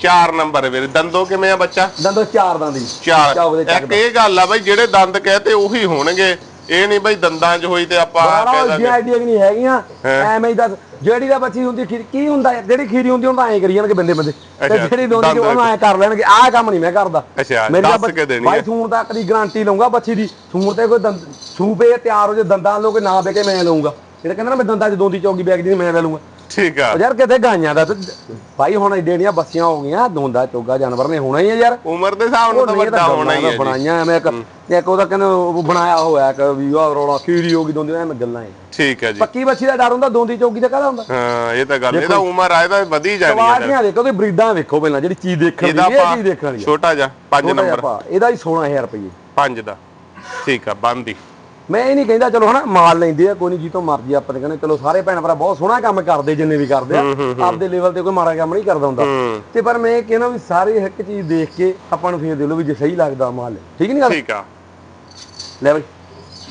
4 ਨੰਬਰ ਵੀਰੇ। ਦੰਦੋ ਕਿਵੇਂ ਆ ਬੱਚਾ? ਦੰਦੋ ਚਾਰ ਦਾਂ ਦੀ। ਚਾਰ। ਇੱਕ ਇਹ ਗੱਲ ਆ ਬਈ ਜਿਹੜੇ ਦੰਦ ਕਹਤੇ ਉਹੀ ਹੋਣਗੇ। ਇਹ ਨਹੀਂ ਬਈ ਦੰਦਾਂ 'ਚ ਹੋਈ ਤੇ ਆਪਾਂ ਕਹਿ ਦਾਂਗੇ। ਆਈਡੀਆ ਨਹੀਂ ਹੈਗੀਆਂ। ਹੈਂ। ਐਵੇਂ ਹੀ ਦੱਸ ਜਿਹੜੀ ਦਾ ਬੱਚੀ ਹੁੰਦੀ ਖੀਰ ਕੀ ਹੁੰਦਾ? ਜਿਹੜੀ ਖੀਰੀ ਹੁੰਦੀ ਉਹਨੂੰ ਐਂ ਕਰੀ ਜਾਣਗੇ ਬੰਦੇ ਬੰਦੇ। ਤੇ ਜਿਹੜੀ ਦੋਂਦੀ ਉਹਨੂੰ ਐਂ ਕਰ ਲੈਣਗੇ। ਆਹ ਕੰਮ ਨਹੀਂ ਮੈਂ ਕਰਦਾ। ਮੇਰੀ ਦੱਸ ਕੇ ਦੇਣੀ। ਸੂਣ ਤੱਕ ਦੀ ਗਾਰੰਟੀ ਲਊਂਗਾ ਬੱਚੀ ਦੀ। ਸੂਣ ਤੇ ਕੋਈ ਦੰਦ ਸੂਪੇ ਤਿਆਰ ਹੋ ਜੇ ਦੰਦਾਂ ਲੋ ਕੇ ਨਾ ਬੇ ਕੇ ਮੈਂ ਲਊਂਗਾ। ਜਿਹੜਾ ਕਹਿੰਦਾ ਨਾ ਮੈਂ ਦੰਦਾਂ 'ਚ ਦੋਂਦੀ ਚੌਕੀ ਬੈਗ ਦੀ ਮੈਂ ਲੈ ਲਊਂਗਾ। ਠੀਕ ਆ। ਯਾਰ ਕਿਤੇ ਗਾਈਆਂ ਦਾ ਤੇ ਭਾਈ ਹੁਣ ਏਡੇ ਏਡੀਆਂ ਬੱਸੀਆਂ ਹੋ ਗਈਆਂ ਦੋਂਦਾ ਚੋਗਾ ਜਾਨਵਰ ਨੇ ਹੋਣਾ ਹੀ ਆ ਯਾਰ। ਉਮਰ ਦੇ ਹਿਸਾਬ ਨਾਲ ਤਾਂ ਵੱਡਾ ਤਾਂ ਹੋਣਾ ਹੀ ਹੈ ਬਣਾਈਆਂ ਐਵੇਂ ਇੱਕ ਇੱਕ ਉਹਦਾ ਕਹਿੰਦੇ ਉਹ ਬਣਾਇਆ ਹੋਇਆ ਕਿ ਵੀ ਆਹ ਰੋਣਾ ਕੀੜੀ ਹੋ ਗਈ ਦੋਂਦੀ ਐਵੇਂ ਗੱਲਾਂ ਹੀ। ਠੀਕ ਹੈ ਜੀ। ਪੱਕੀ ਬੱਚੀ ਦਾ ਡਰ ਹੁੰਦਾ ਦੋਂਦੀ ਚੌਕੀ ਦਾ ਕਾਹਦਾ ਹੁੰਦਾ? ਹਾਂ ਇਹ ਤਾਂ ਗੱਲ ਇਹਦਾ ਉਮਰ ਆ ਇਹਦਾ ਵਧੀ ਜਾਣੀ ਹੈ ਸਵਾਰੀਆਂ ਦੇਖੋ ਤੇ ਬਰੀਡਾਂ ਵੇਖੋ ਪਹਿਲਾਂ ਜਿਹੜੀ ਚੀਜ਼ ਦੇਖਣ ਦੀ ਇਹ ਚੀਜ਼ ਦੇਖਣ ਵਾਲੀ ਆ। ਛੋਟਾ ਜਿਹਾ 5 ਛੋਟਾ ਜਿਹਾ ਨੰਬਰ। ਇਹਦਾ ਹੀ 16000 ਰੁਪਏ। 5 ਦਾ। ਠੀਕ ਆ ਬੰਦੀ ਮੈਂ ਇਹ ਨਹੀਂ ਕਹਿੰਦਾ ਚਲੋ ਹਨਾ ਮਾਲ ਲੈਂਦੇ ਆ ਕੋਈ ਨਹੀਂ ਜੀ ਤੋਂ ਮਰਜ਼ੀ ਆਪਾਂ ਤੇ ਕਹਿੰਦੇ ਚਲੋ ਸਾਰੇ ਭੈਣ ਭਰਾ ਬਹੁਤ ਸੋਹਣਾ ਕੰਮ ਕਰਦੇ ਜਿੰਨੇ ਵੀ ਕਰਦੇ ਆ ਆਪਦੇ ਲੈਵਲ ਤੇ ਕੋਈ ਮਾੜਾ ਕੰਮ ਨਹੀਂ ਕਰਦਾ ਹੁੰਦਾ। ਹੂੰ। ਤੇ ਪਰ ਮੈਂ ਇਹ ਕਹਿੰਦਾ ਵੀ ਸਾਰੇ ਇੱਕ ਚੀਜ਼ ਦੇਖ ਕੇ ਆਪਾਂ ਨੂੰ ਫੇਰ ਦੇ ਲਓ ਵੀ ਜੇ ਸਹੀ ਲੱਗਦਾ ਮਾਲ ਠੀਕ ਨਹੀਂ ਗੱਲ? ਠੀਕ ਆ। ਲੈ ਬਈ।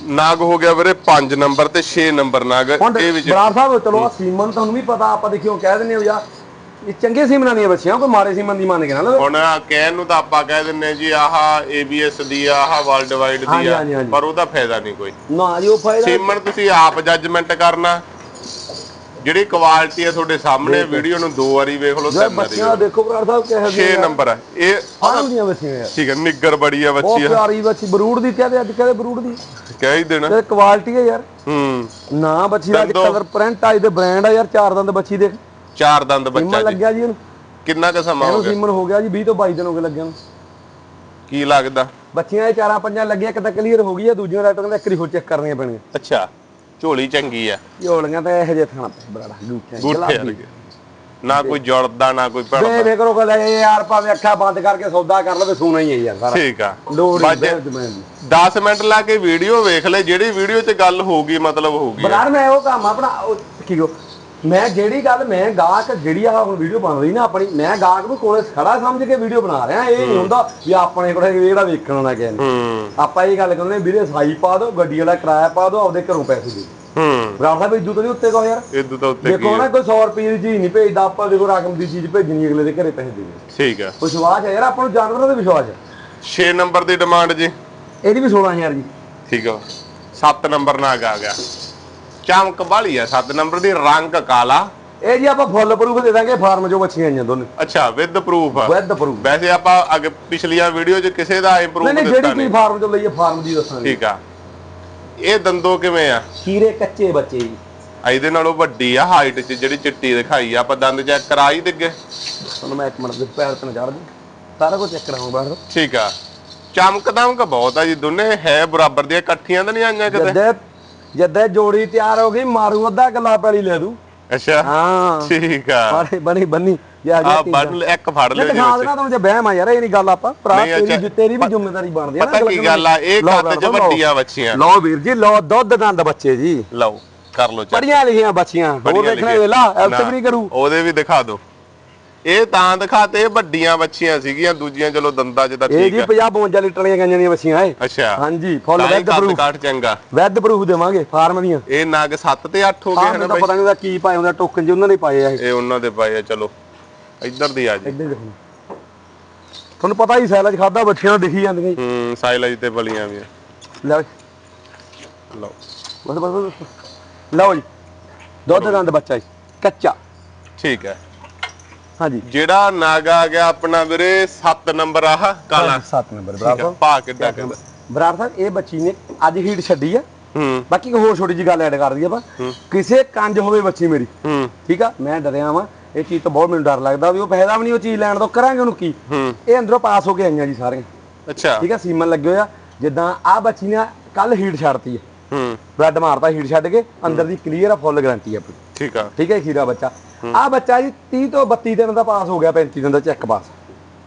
ਨਾਗ ਹੋ ਗਿਆ ਵੀਰੇ 5 ਨੰਬਰ ਤੇ 6 ਨੰਬਰ ਨਾਗ ਇਹ ਵਿੱਚ ਬਰਾੜ ਸਾਹਿਬ ਚਲੋ ਆ ਸੀਮਨ ਤੁਹਾਨੂੰ ਵੀ ਪਤਾ ਆਪਾਂ ਦੇਖਿਓ ਕਹਿ ਆ ਵੀ ਆ ਇਹ ਚੰਗੇ ਸੀਮਨਾਂ ਦੀਆਂ ਬੱਚੀਆਂ ਕੋਈ ਮਾੜੇ ਸੀਮਨ ਦੀ ਮੰਨ ਕੇ ਨਾ ਲਓ। ਹੁਣ ਕਹਿਣ ਨੂੰ ਤਾਂ ਆਪਾਂ ਕਹਿ ਦਿੰਨੇ ਆ ਜੀ ਆਹ ABS ਦੀ ਆ ਆਹ ਵਰਲਡ ਵਾਈਡ ਦੀ ਹਾਂਜੀ, ਆ ਹਾਂਜੀ, ਹਾਂਜੀ। ਪਰ ਉਹਦਾ ਫਾਇਦਾ ਨਹੀਂ ਕੋਈ। ਨਾ ਜੀ ਉਹ ਫਾਇਦਾ ਸੀਮਨ ਤੁਸੀਂ ਆਪ ਜੱਜਮੈਂਟ ਕਰਨਾ। ਜਿਹੜੀ ਕੁਆਲਿਟੀ ਆ ਤੁਹਾਡੇ ਸਾਹਮਣੇ ਵੀਡੀਓ ਨੂੰ ਦੋ ਵਾਰੀ ਵੇਖ ਲਓ ਜੇ ਤਿੰਨ ਵਾਰੀ ਬੱਚੀਆਂ ਦੇਖੋ ਬਰਾੜ ਸਾਹਿਬ ਕਿਹੋ 6 ਨੰਬਰ ਆ। ਇਹ ਫਾਰਮ ਦੀਆਂ ਬੱਚੀਆਂ ਯਾਰ ਠੀਕ ਹੈ ਨਿੱਗਰ ਬੜੀ ਆ ਬਹੁਤ ਬੱਚੀ ਆ ਪਿਆਰੀ ਬੱਚੀ ਬਰੂਡ ਦੀ ਕਹਦੇ ਅੱਜ ਕਹਦੇ ਬਰੂਡ ਦੀ। ਕਹਿ ਹੀ ਦੇਣਾ। ਤੇ ਕੁਆਲਿਟੀ ਹੈ ਯਾਰ। ਹੂੰ। ਨਾ ਬੱਚੀ ਦਾ ਦੰਦੋ। ਕਲਰ ਪ੍ਰਿੰਟ ਆ ਇਹਦੇ ਬ੍ਰਾਂਡ ਆ ਯਾਰ ਚਾਰ ਦੰਦ ਬੱਚੀ ਦੇਖ। ਚਾਰ ਦੰਦ ਬੱਚਾ ਸੀਮਨ ਜੀ। ਲੱਗਿਆ ਜੀ ਇਹਨੂੰ। ਕਿੰਨਾ ਕੁ ਸਮਾਂ ਹੋ ਇਹਨੂੰ ਗਿਆ? ਸੀਮਨ ਹੋ ਗਿਆ ਜੀ 20 ਤੋਂ 22 ਦਿਨ ਹੋ ਗਏ ਲੱਗਿਆ ਨੂੰ। ਕੀ ਲੱਗਦਾ? ਬੱਚੀਆਂ ਇਹ ਚਾਰਾਂ ਪੰਜਾਂ ਲੱਗੀਆਂ ਇੱਕ ਤਾਂ ਕਲੀਅਰ ਹੋ ਗਈ ਆ ਦੂਜੀਆਂ ਡਾਕਟਰ ਕਹਿੰਦਾ ਇੱਕ ਹੋਰ ਚੈੱਕ ਕਰਨੀਆਂ ਪੈਣੀਆਂ ਅੱਛਾ ਝੋਲੀ ਚੰਗੀ ਆ। ਝੋਲੀਆਂ ਤਾਂ ਇਹੋ ਜਿਹੇ ਥਾਣਾ ਪੈ ਗੂਠੇ ਗੁੱਠੇ ਵਰਗੇ ਨਾ ਕੋਈ ਜੁੜਦਾ ਨਾ ਕੋਈ ਭੜਦਾ। ਬੇ ਕਰੋ ਕੋਲ ਯਾਰ ਭਾਵੇਂ ਅੱਖਾਂ ਬੰਦ ਕਰਕੇ ਸੌਦਾ ਕਰ ਲਵੇ ਸੋਨਾ ਹੀ ਹੈ ਯਾਰ ਸਾਰਾ। ਠੀਕ ਆ। ਲੋੜ ਬੱਜ- ਹੀ ਜ਼ਮੀਨ ਦੀ। 10 ਮਿੰਟ ਲਾ ਕੇ ਵੀਡੀਓ ਵੇਖ ਲੈ ਜਿਹੜੀ ਵੀਡੀਓ 'ਚ ਗੱਲ ਹੋਊਗੀ ਮਤਲਬ ਹੋਊਗੀ ਬਰਾੜ ਮੈਂ ਉਹ ਕੰਮ ਆਪਣਾ ਉਹ ਕੀ ਕਹੋ ਮੈਂ ਜਿਹੜੀ ਗੱਲ ਮੈਂ ਗਾਹਕ ਜਿਹੜੀ ਆ ਹੁਣ ਵੀਡੀਓ ਬਣ ਰਹੀ ਨਾ ਆਪਣੀ ਮੈਂ ਗਾਹਕ ਨੂੰ ਕੋਲੇ ਖੜਾ ਸਮਝ ਕੇ ਵੀਡੀਓ ਬਣਾ ਰਿਹਾ। ਇਹ ਨਹੀਂ ਹੁੰਦਾ ਵੀ ਆਪਣੇ ਕੋਲੇ ਜਿਹੜਾ ਵੇਖਣ ਨੇ। ਹੂੰ। ਆਪਾਂ ਇਹ ਗੱਲ ਕਹਿੰਦੇ ਵੀਰੇ ਸਾਈ ਪਾ ਦਿਓ ਗੱਡੀ ਵਾਲਾ ਕਿਰਾਇਆ ਪਾ ਦਿਓ ਆਪਦੇ ਘਰੋਂ ਪੈਸੇ ਦੇ ਹੂੰ। ਬਰਾੜ ਸਾਹਿਬ ਇਦੂ ਤੋਂ ਨਹੀਂ ਉੱਤੇ ਕਹੋ ਯਾਰ। ਇਦੋਂ ਤਾਂ ਉੱਤੇ ਕੀ ਦੇਖੋ ਨਾ ਕੋਈ 100 ਰੁਪਏ ਦੀ ਚੀਜ਼ ਨਹੀਂ ਭੇਜਦਾ ਆਪਾਂ ਦੇਖੋ ਰਕਮ ਦੀ ਚੀਜ਼ ਭੇਜਣੀ ਅਗਲੇ ਦੇ ਘਰੇ ਪੈਸੇ ਦੇ ਦਿਓ। ਠੀਕ ਆ ਵਿਸ਼ਵਾਸ ਹੈ ਯਾਰ ਆਪਾਂ ਨੂੰ ਜਾਨਵਰਾਂ ਦਾ ਵਿਸ਼ਵਾਸ ਹੈ। 6 ਨੰਬਰ ਦੀ ਡਿਮਾਂਡ ਜੀ। ਇਹਦੀ ਵੀ 16000 ਜੀ। ਠੀਕ ਆ। 7 ਨੰਬਰ ਨਾਗ ਆ ਗਿਆ। ਚਮਕ ਵਾਲੀ ਆ 7 ਨੰਬਰ ਦੀ ਰੰਗ ਕਾਲਾ। ਇਹ ਜੀ ਆਪਾਂ ਫੁੱਲ ਪ੍ਰੂਫ ਦੇ ਦਾਂਗੇ ਫਾਰਮ ਚੋਂ ਬੱਚੀਆਂ ਆਈਆਂ ਦੋਨੇ। ਅੱਛਾ ਵਿਦ ਪ੍ਰੂਫ ਵਿਦ ਪ੍ਰੂਫ ਵੈਸੇ ਆਪਾਂ ਅੱਗੇ ਪਿਛਲੀਆਂ ਵੀਡੀਓ 'ਚ ਕਿਸੇ ਦਾ ਇੰਪਰੂਵ ਨਹੀਂ ਜਿਹੜੀ ਕੀ ਫਾਰਮ ਚੋਂ ਲਈਏ ਫਾਰਮ ਦੀ ਦੱਸਾਂਗੇ। ਠੀਕ ਆ। ਇਹ ਦੰਦੋ ਕਿਵੇਂ ਆ? ਖੀਰੇ ਕੱਚੇ ਬੱਚੇ ਜੀ। ਇਹਦੇ ਨਾਲੋਂ ਵੱਡੀ ਆ ਹਾਈਟ 'ਚ ਜਿਹੜੀ ਚਿੱਟੀ ਦਿਖਾਈ ਆ। ਆਪਾਂ ਦੰਦ ਚੈੱਕ ਕਰਾ ਹੀ ਦਿੱਗੇ ਤੁਹਾਨੂੰ ਮੈਂ ਇੱਕ ਮਿੰਟ ਦੇ ਪੈਰ ਤੇ ਨਜ਼ਾਰ ਦੀ ਸਾਰਾ ਕੁਝ ਚੈੱਕ ਕਰਾਉਂਗਾ ਬਾਹਰ। ਠੀਕ ਆ। ਚਮਕ ਦਮਕ ਬਹੁਤ ਆ ਜੀ ਦੋਨੇ ਹੈ ਬਰਾਬਰ ਦੀਆਂ ਇਕੱਠੀਆਂ ਤਾਂ ਨਹੀਂ ਆਈਆਂ ਕਿਤੇ? ਜਦ ਜੋੜੀ ਤਿਆਰ ਹੋ ਗਈ ਮਾਰੂ ਅੱਧਾ ਗੱਲਾ ਪੈਲੀ ਲੈ ਦੂ। ਅੱਛਾ ਹਾਂ। ਠੀਕ ਆ। ਬਾਰੇ ਬਣੀ ਬੰਨੀ ਜਾ ਆ ਜਾ ਬਣ ਇੱਕ ਫੜ ਜੀ ਦਿਖਾ। ਦੇਣਾ ਤੁਹਾਨੂੰ ਜੇ ਬਹਿਮ ਆ ਯਾਰ ਇਹ ਨਹੀਂ ਗੱਲ ਆਪਾਂ। ਭਰਾ ਤੇਰੀ ਅੱਛਾ। ਤੇਰੀ ਵੀ ਜ਼ਿੰਮੇਵਾਰੀ ਬਣਦੀ ਆ ਨਾ ਪਤਾ ਕੀ ਗੱਲ ਆ ਇਹ ਲਓ, ਵੱਡੀਆਂ ਬੱਚੀਆਂ। ਲਓ ਵੀਰ ਜੀ ਲਓ ਦੁੱਧ ਦੰਦ ਬੱਚੇ ਜੀ। ਲਓ ਕਰ ਲਓ ਚੈੱਕ। ਪੜੀਆਂ ਲਿਖੀਆਂ ਬੱਚੀਆਂ ਹੋਰ ਦੇਖਣਾ। ਵੇਲਾ ਐਲਟ ਵੀ ਨਹੀਂ ਕਰੂ। ਉਹਦੇ ਵੀ ਦਿਖਾ ਦਿਓ। ਇਹ ਤਾਂ ਦਿਖਾਤੇ ਵੱਡੀਆਂ ਬੱਚੀਆਂ ਸੀਗੀਆਂ ਦੂਜੀਆਂ ਚਲੋ ਦੰਦਾਂ ਤਾਂ ਇਹ ਠੀਕ ਜੀ ਆ। 50 52 ਲੀਟਰ ਦੀਆਂ ਗਾਈਆਂ ਦੀਆਂ ਬੱਚੀਆਂ ਏ ਅੱਛਾ। ਹਾਂਜੀ ਫੁੱਲ ਤਾਂ ਵੈਦ ਕੱਦ ਪ੍ਰੂਫ ਕਾਠ ਚੰਗਾ। ਵੈਦ ਪ੍ਰੂਫ ਦੇਵਾਂਗੇ ਫਾਰਮ ਦੀਆਂ। ਇਹ ਨਗ 7 ਤੇ 8 ਹੋ ਗਏ ਹਨ ਤਾਂ ਬਾਈ। ਪਤਾ ਨਹੀਂ ਉਹਦਾ ਕੀ ਪਾਏ ਹੁੰਦਾ ਟੋਕਨ ਜੀ ਉਹਨਾਂ ਨੇ ਪਾਏ ਆ ਇਹ। ਇਹ ਉਹਨਾਂ ਦੇ ਪਾਏ ਆ ਚਲੋ। ਇੱਧਰ ਦੀ ਆ ਜੀ। ਇੱਦਾਂ ਹੀ ਦੇਖੋ। ਤੁਹਾਨੂੰ ਪਤਾ ਹੀ ਸੈਲਜ ਖਾਦਾ ਬੱਚਿਆਂ ਨੂੰ ਦਿਖੀ ਜਾਂਦੀਆਂ ਜੀ। ਹੂੰ ਸਾਈਲਾਜ ਤੇ ਬਲੀਆਂ ਵੀ ਆ। ਲੈ ਬਈ, ਲਓ। ਬਸ ਬਸ ਬਸ। ਲਓ ਜੀ। ਦੁੱਧ ਦੰਦ ਬੱਚਾ ਜੀ ਕੱਚਾ। ਠੀਕ ਹੈ ਹਾਂਜੀ। ਜਿਹੜਾ ਨਾਗਾ ਆ ਗਿਆ ਆਪਣਾ ਵੀਰੇ 7 ਨੰਬਰ ਆਹ ਕਾਲਾ। 7 ਨੰਬਰ ਹੈ ਪਾ ਕਿੱਦਾਂ ਕਰ ਬਰਾੜ ਸਾਹਿਬ ਇਹ ਬੱਚੀ ਨੇ ਅੱਜ ਹੀਟ ਛੱਡੀ ਆ। ਹੂੰ। ਬਾਕੀ ਹੋਰ ਛੋਟੀ ਜੀ ਗੱਲ ਐਡ ਕਰ ਦਈਏ ਆਪਾਂ। ਕਿਸੇ ਕੰਜ ਹੋਵੇ ਬੱਚੀ ਮੇਰੀ। ਹੂੰ। ਠੀਕ ਆ? ਮੈਂ ਡਰਿਆ ਵਾਂ। ਇਹ ਚੀਜ਼ ਤੋਂ ਬਹੁਤ ਮੈਨੂੰ ਡਰ ਲੱਗਦਾ ਵੀ ਉਹ ਫਾਇਦਾ ਵੀ ਨਹੀਂ ਉਹ ਚੀਜ਼ ਲੈਣ ਤੋਂ। ਕਰਾਂਗੇ ਉਹਨੂੰ ਕੀ? ਹੂੰ। ਇਹ ਅੰਦਰੋਂ ਪਾਸ ਹੋ ਕੇ ਆਈਆਂ ਜੀ ਸਾਰੀਆਂ। ਅੱਛਾ। ਠੀਕ ਆ? ਸੀਮਨ ਲੱਗੇ ਹੋਇਆ ਜਿੱਦਾਂ ਆ ਬੱਚੀ ਨੇ ਕੱਲ ਹੀਟ ਛੱਡਤੀ ਹੈ ਹੂੰ। ਬਲੱਡ ਮਾਰਤਾ ਹੀਟ ਛੱਡ ਕੇ। ਅੰਦਰ ਦੀ ਕਲੀਅਰ ਆ ਫੁੱਲ ਗਾਰੰਟੀ ਆ ਆਪਣੀ। ਠੀਕ ਆ। ਠੀਕ ਹੈ ਖੀਰਾ ਬੱਚਾ। ਆ ਬੱਚਾ ਜੀ 30 ਤੋਂ 32 ਦਿਨ ਦਾ ਪਾਸ ਹੋ ਗਿਆ 35 ਦਿਨ ਦਾ ਚੈੱਕ ਪਾਸ।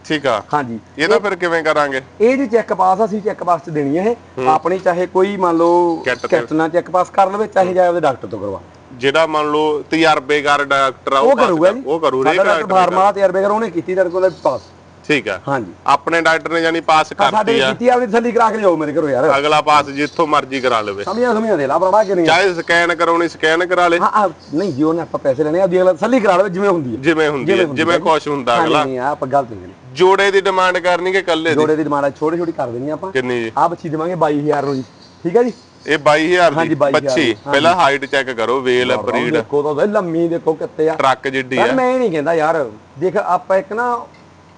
ਠੀਕ ਆ। ਹਾਂਜੀ। ਇਹਦਾ ਫਿਰ ਕਿਵੇਂ ਕਰਾਂਗੇ? ਇਹ ਜੀ ਚੈੱਕ ਪਾਸ ਅਸੀਂ ਚੈੱਕ ਪਾਸ ਚ ਦੇਣੀ ਹੈ ਇਹ। ਆਪਣੀ ਚਾਹੇ ਕੋਈ ਮੰਨ ਲਓ ਤੇ- ਕਿਟ ਨਾਲ ਚੈੱਕ ਪਾਸ ਕਰ ਲਵੇ ਚਾਹੇ ਜਾਏ ਉਹਦੇ ਡਾਕਟਰ ਤੋਂ ਕਰਵਾ। ਜਿਹੜਾ ਮੰਨ ਲਓ ਤਜਰਬੇਕਾਰ ਡਾਕਟਰ ਆ ਉਹ ਕਰੂਗਾ ਉਹ ਕਰੂ ਰੇ ਸਾਡਾ ਡਾਕਟਰ ਫਾਰਮਾ ਤਜਰਬੇਕਾਰ ਉਹਨੇ ਕੀਤੀ ਤੁਹਾਡੇ ਕੋਲ ਪਾਸ। ਠੀਕ ਆ। ਹਾਂਜੀ। ਆਪਣੇ ਡਾਕਟਰ ਨੇ ਜਾਨੀ ਪਾਸ ਸਾਡੇ ਕਰਤੀ ਆ। ਕੀਤੀ ਆਪਣੀ ਤਸੱਲੀ ਕਰਾ ਕੇ ਜਾਓ ਮੇਰੇ ਘਰੋਂ ਯਾਰ। ਅਗਲਾ ਪਾਸ ਜਿੱਥੋਂ ਮਰਜ਼ੀ ਕਰਾ ਲਵੇ। ਸਮਝਿਆ ਸਮਝਿਆ ਦੇ ਲਾ ਬੜਾ ਕਿ ਨਹੀਂ? ਚਾਹੇ ਸਕੈਨ ਕਰਾਉਣੀ ਸਕੈਨ ਕਰਾ ਲੇ। ਹਾਂ ਹਾਂ ਨਹੀਂ ਜੀ ਉਹਨੇ ਆਪਾਂ ਪੈਸੇ ਲੈਣੇ ਆ ਦੀ ਅਗਲਾ ਤਸੱਲੀ ਕਰਾ ਲਵੇ ਜਿਵੇਂ ਹੁੰਦੀ ਹੈ ਜਿਵੇਂ ਹੁੰਦੀ ਹੈ ਜਿਵੇਂ। ਖੁਸ਼ ਹੁੰਦਾ ਅਗਲਾ। ਨਹੀਂ ਆ ਆਪਾਂ ਗਲਤ ਨਹੀਂ ਜੋੜੇ ਦੀ ਡਿਮਾਂਡ ਕਰਨੀ ਕਿ ਕੱਲੇ ਦੀ? ਜੋੜੇ ਦੀ ਡਿਮਾਂਡ ਛੋਟੀ ਛੋਟੀ ਕਰ ਦੇਣੀ ਆਪਾਂ। ਕਿੰਨੀ ਜੀ? ਆ ਬੱਚੀ ਦੇਵਾਂਗੇ 22000 ਨੂੰ ਜੀ ਠੀਕ ਹੈ ਜੀ? ਇਹ 22000 ਹਾਂਜੀ, ਦੀ 22,000 ਬੱਚੀ ਪਹਿਲਾਂ ਹਾਈਟ ਚੈੱਕ ਕਰੋ ਵੇਲ ਬਰੀਡ। ਦੇਖੋ ਤਾਂ ਲੰਮੀ ਦੇਖੋ ਕਿੱਤੇ ਆ। ਟਰੱਕ ਜਿੱਡੀ ਪਰ ਆ ਮੈਂ ਇਹ ਨਹੀਂ ਕਹਿੰਦਾ ਯਾਰ ਦੇਖ ਆਪਾਂ ਇੱਕ ਨਾ